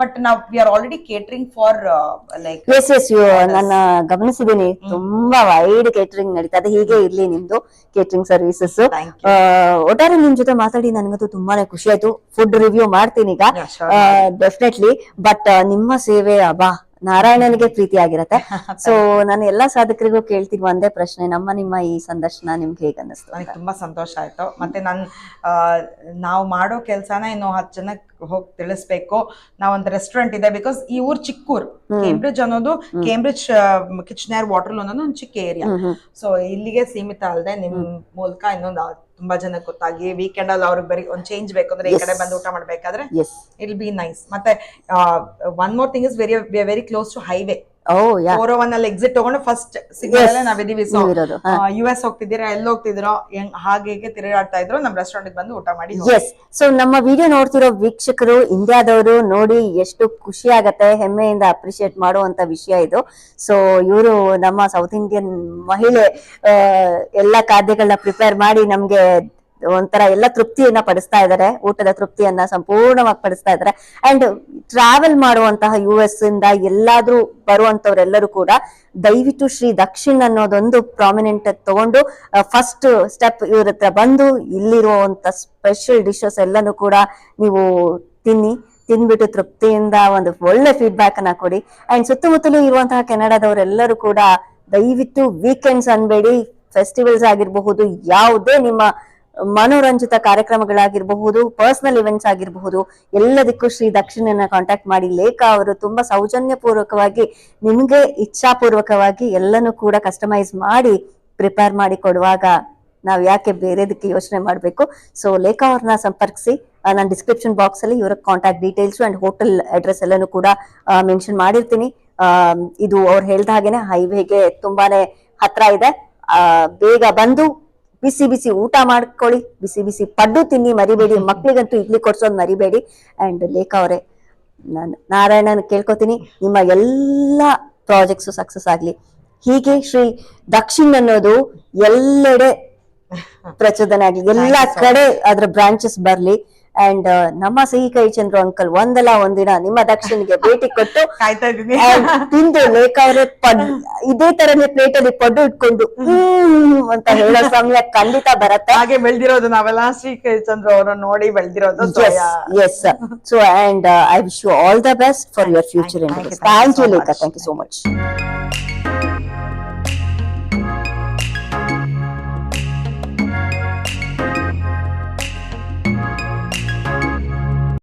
ಬಟ್ ನಾವ್ we are already catering for like yes yes ನನ್ನ ಗಮನಿಸಿದೀನಿ ತುಂಬಾ ವೈಡ್ ಕೇಟರಿಂಗ್ ನಡೀತಾ ಇದೆ. ಹೀಗೆ ಇರ್ಲಿ ನಿಮ್ದು ಕೇಟರಿಂಗ್ ಸರ್ವಿಸಸ್. ಒಟ್ಟಾರೆ ನಿಮ್ ಜೊತೆ ಮಾತಾಡಿ ನನಗಂತೂ ತುಂಬಾನೇ ಖುಷಿ ಆಯ್ತು. ಫುಡ್ ರಿವ್ಯೂ ಮಾಡ್ತೀನಿ ಈಗ. ಡೆಫಿನೆಟ್ಲಿ ಬಟ್ ನಿಮ್ಮ ಸೇವೆ ಅಬ್ಬಾ ನಾರಾಯಣನಿಗೆ ಪ್ರೀತಿ ಆಗಿರತ್ತೆ ಸೊ ನಾನು ಎಲ್ಲಾ ಸಾಧಕರಿಗೂ ಕೇಳ್ತೀನಿ ಒಂದೇ ಪ್ರಶ್ನೆ. ನಮ್ಮ ನಿಮ್ಮ ಈ ಸಂದರ್ಶನ ನಿಮ್ಗೆ ಹೇಗೆ ಅನ್ನಿಸ್ತು ನನಗೆ ತುಂಬಾ ಸಂತೋಷ ಆಯ್ತು. ಮತ್ತೆ ನನ್ ನಾವು ಮಾಡೋ ಕೆಲ್ಸನ ಇನ್ನು ಹತ್ತು ಜನಕ್ಕೆ ಹೋಗಿ ತಿಳಿಸ್ಬೇಕು. ನಾವೊಂದು ರೆಸ್ಟೋರೆಂಟ್ ಇದೆ. ಬಿಕಾಸ್ ಈ ಊರ್ ಚಿಕ್ಕೂರ್ ಕೇಂಬ್ರಿಡ್ಜ್ ಅನ್ನೋದು ಕೇಂಬ್ರಿಡ್ಜ್ ಕಿಚನರ್ ವಾಟರ್ ಅನ್ನೋದು ಒಂದು ಚಿಕ್ಕ ಏರಿಯಾ ಸೊ ಇಲ್ಲಿಗೆ ಸೀಮಿತ ಅಲ್ಲದೆ ನಿಮ್ ಮೂಲಕ ಇನ್ನೊಂದು ತುಂಬಾ ಜನಕ್ಕೆ ಗೊತ್ತಾಗಿ ವೀಕೆಂಡ್ ಅಲ್ಲಿ ಅವ್ರಿಗೆ ಬರೀ ಒಂದ್ ಚೇಂಜ್ ಬೇಕು ಅಂದ್ರೆ ಈ ಕಡೆ ಬಂದು ಊಟ ಮಾಡ್ಬೇಕಾದ್ರೆ ಇಲ್ ಬಿ ನೈಸ್ ಮತ್ತೆ one more thing is very very close to highway oh yeah four one ಅಲ್ಲಿ ಎಕ್ಸಿಟ್ ತಗೊಂಡು ಫಸ್ಟ್ ಸಿಗ್ನಲ್ ನಾವಿದೀವಿ ಸೊ. ಯು ಎಸ್ ಹೋಗ್ತಿದ್ದೀರಾ ಎಲ್ಲಿ ಹೋಗ್ತಿದ್ದೀರೋ ಹೆಂಗ್ ಹಾಗೆ ತಿರುಗಾಡ್ತಾ ಇದ್ರು ನಮ್ ರೆಸ್ಟೋರೆಂಟ್ ಬಂದು ಊಟ ಮಾಡಿ. ಎಸ್ ಸೊ ನಮ್ಮ ವಿಡಿಯೋ ನೋಡ್ತಿರೋ ವೀಕ್ಷಕರು ಇಂಡಿಯಾದವರು ನೋಡಿ ಎಷ್ಟು ಖುಷಿ ಆಗತ್ತೆ ಹೆಮ್ಮೆಯಿಂದ ಅಪ್ರಿಶಿಯೇಟ್ ಮಾಡುವಂತ ವಿಷಯ ಇದು. ಸೊ ಇವರು ನಮ್ಮ ಸೌತ್ ಇಂಡಿಯನ್ ಮಹಿಳೆ ಎಲ್ಲ ಖಾದ್ಯಗಳನ್ನ ಪ್ರಿಪೇರ್ ಮಾಡಿ ನಮ್ಗೆ ಒಂಥರ ಎಲ್ಲ ತೃಪ್ತಿಯನ್ನ ಪಡಿಸ್ತಾ ಇದ್ದಾರೆ ಊಟದ ತೃಪ್ತಿಯನ್ನ ಸಂಪೂರ್ಣವಾಗಿ ಪಡಿಸ್ತಾ ಇದ್ದಾರೆ ಅಂಡ್ ಟ್ರಾವೆಲ್ ಮಾಡುವಂತಹ ಯು ಎಸ್ ಇಂದ ಎಲ್ಲಾದ್ರೂ ಬರುವಂತವ್ರೆಲ್ಲರೂ ಕೂಡ ದಯವಿಟ್ಟು ಶ್ರೀ ದಕ್ಷಿಣ್ ಅನ್ನೋದೊಂದು ಪ್ರಾಮಿನೆಂಟ್ ತಗೊಂಡು ಫಸ್ಟ್ ಸ್ಟೆಪ್ ಇವ್ರ ಹತ್ರ ಬಂದು ಇಲ್ಲಿರುವಂತ ಸ್ಪೆಷಲ್ ಡಿಶಸ್ ಎಲ್ಲನೂ ಕೂಡ ನೀವು ತಿನ್ನಿ ತಿನ್ಬಿಟ್ಟು ತೃಪ್ತಿಯಿಂದ ಒಂದು ಒಳ್ಳೆ ಫೀಡ್ಬ್ಯಾಕ್ ಅನ್ನ ಕೊಡಿ. ಅಂಡ್ ಸುತ್ತಮುತ್ತಲೂ ಇರುವಂತಹ ಕೆನಡಾದವರೆಲ್ಲರೂ ಕೂಡ ದಯವಿಟ್ಟು ವೀಕೆಂಡ್ಸ್ ಅನ್ಬೇಡಿ ಫೆಸ್ಟಿವಲ್ಸ್ ಆಗಿರಬಹುದು, ಯಾವುದೇ ನಿಮ್ಮ ಮನೋರಂಜಿತ ಕಾರ್ಯಕ್ರಮಗಳಾಗಿರಬಹುದು ಪರ್ಸನಲ್ ಇವೆಂಟ್ಸ್ ಆಗಿರಬಹುದು, ಎಲ್ಲದಕ್ಕೂ ಶ್ರೀ ದಕ್ಷಿಣನ ಕಾಂಟ್ಯಾಕ್ಟ್ ಮಾಡಿ. ಲೇಖಾ ಅವರು ತುಂಬಾ ಸೌಜನ್ಯ ಪೂರ್ವಕವಾಗಿ ನಿಮ್ಗೆ ಇಚ್ಛಾಪೂರ್ವಕವಾಗಿ ಎಲ್ಲನೂ ಕೂಡ ಕಸ್ಟಮೈಸ್ ಮಾಡಿ ಪ್ರಿಪೇರ್ ಮಾಡಿ ಕೊಡುವಾಗ ನಾವು ಯಾಕೆ ಬೇರೆದಕ್ಕೆ ಯೋಚನೆ ಮಾಡಬೇಕು? ಸೊ ಲೇಖಾ ಅವ್ರನ್ನ ಸಂಪರ್ಕಿಸಿ ನಾನು ಡಿಸ್ಕ್ರಿಪ್ಷನ್ ಬಾಕ್ಸ್ ಅಲ್ಲಿ ಇವರ contact details and hotel address ಎಲ್ಲಾನು ಕೂಡ ಮೆನ್ಷನ್ ಮಾಡಿರ್ತೀನಿ. ಇದು ಅವ್ರು ಹೇಳ್ದ ಹಾಗೇನೆ ಹೈವೇಗೆ ತುಂಬಾನೇ ಹತ್ರ ಇದೆ. ಬೇಗ ಬಂದು ಬಿಸಿ ಬಿಸಿ ಊಟ ಮಾಡ್ಕೊಳ್ಳಿ ಬಿಸಿ ಬಿಸಿ ಪಡ್ಡು ತಿನ್ನಿ ಮರಿಬೇಡಿ ಮಕ್ಳಿಗಂತೂ ಇಡ್ಲಿ ಕೊಡ್ಸೋದು ಮರಿಬೇಡಿ. ಅಂಡ್ ಲೇಖಾ ಅವರೇ ನಾನು ನಾರಾಯಣನ ಕೇಳ್ಕೊತೀನಿ ನಿಮ್ಮ ಎಲ್ಲಾ ಪ್ರಾಜೆಕ್ಟ್ಸ್ ಸಕ್ಸಸ್ ಆಗ್ಲಿ. ಹೀಗೆ ಶ್ರೀ ದಕ್ಷಿಣ ಅನ್ನೋದು ಎಲ್ಲೆಡೆ ಪ್ರಚೋದನೆ ಆಗ್ಲಿ. ಎಲ್ಲಾ ಕಡೆ ಅದ್ರ ಬ್ರಾಂಚಸ್ ಬರ್ಲಿ. ಅಂಡ್ ನಮ್ಮ ಸಿಹಿ ಕೈ ಚಂದ್ರು ಅಂಕಲ್ ಒಂದಲ್ಲ ಒಂದಿನ ನಿಮ್ಮ ದಕ್ಷಿಣಿಗೆ ಭೇಟಿ ಕೊಟ್ಟು ತಿಂದು ಲೇಖ ಅವರೇ ಪಡ್ ಇದೇ ತರನೇ ಪ್ಲೇಟ್ ಅಲ್ಲಿ ಪಡ್ಡು ಇಟ್ಕೊಂಡು ಹ್ಮ್. ಅಂತ ಹೇಳೋ ಸಮಯ ಖಂಡಿತ ಬರತ್ತೆ. ಹಾಗೆ ಬೆಳ್ದಿರೋದು ನಾವೆಲ್ಲ ಶ್ರೀ ಚಂದ್ರು ಅವರನ್ನು ನೋಡಿ ಬೆಳೆದಿರೋದು So, so and I so and all i wish you all the best for your future thank you, so thank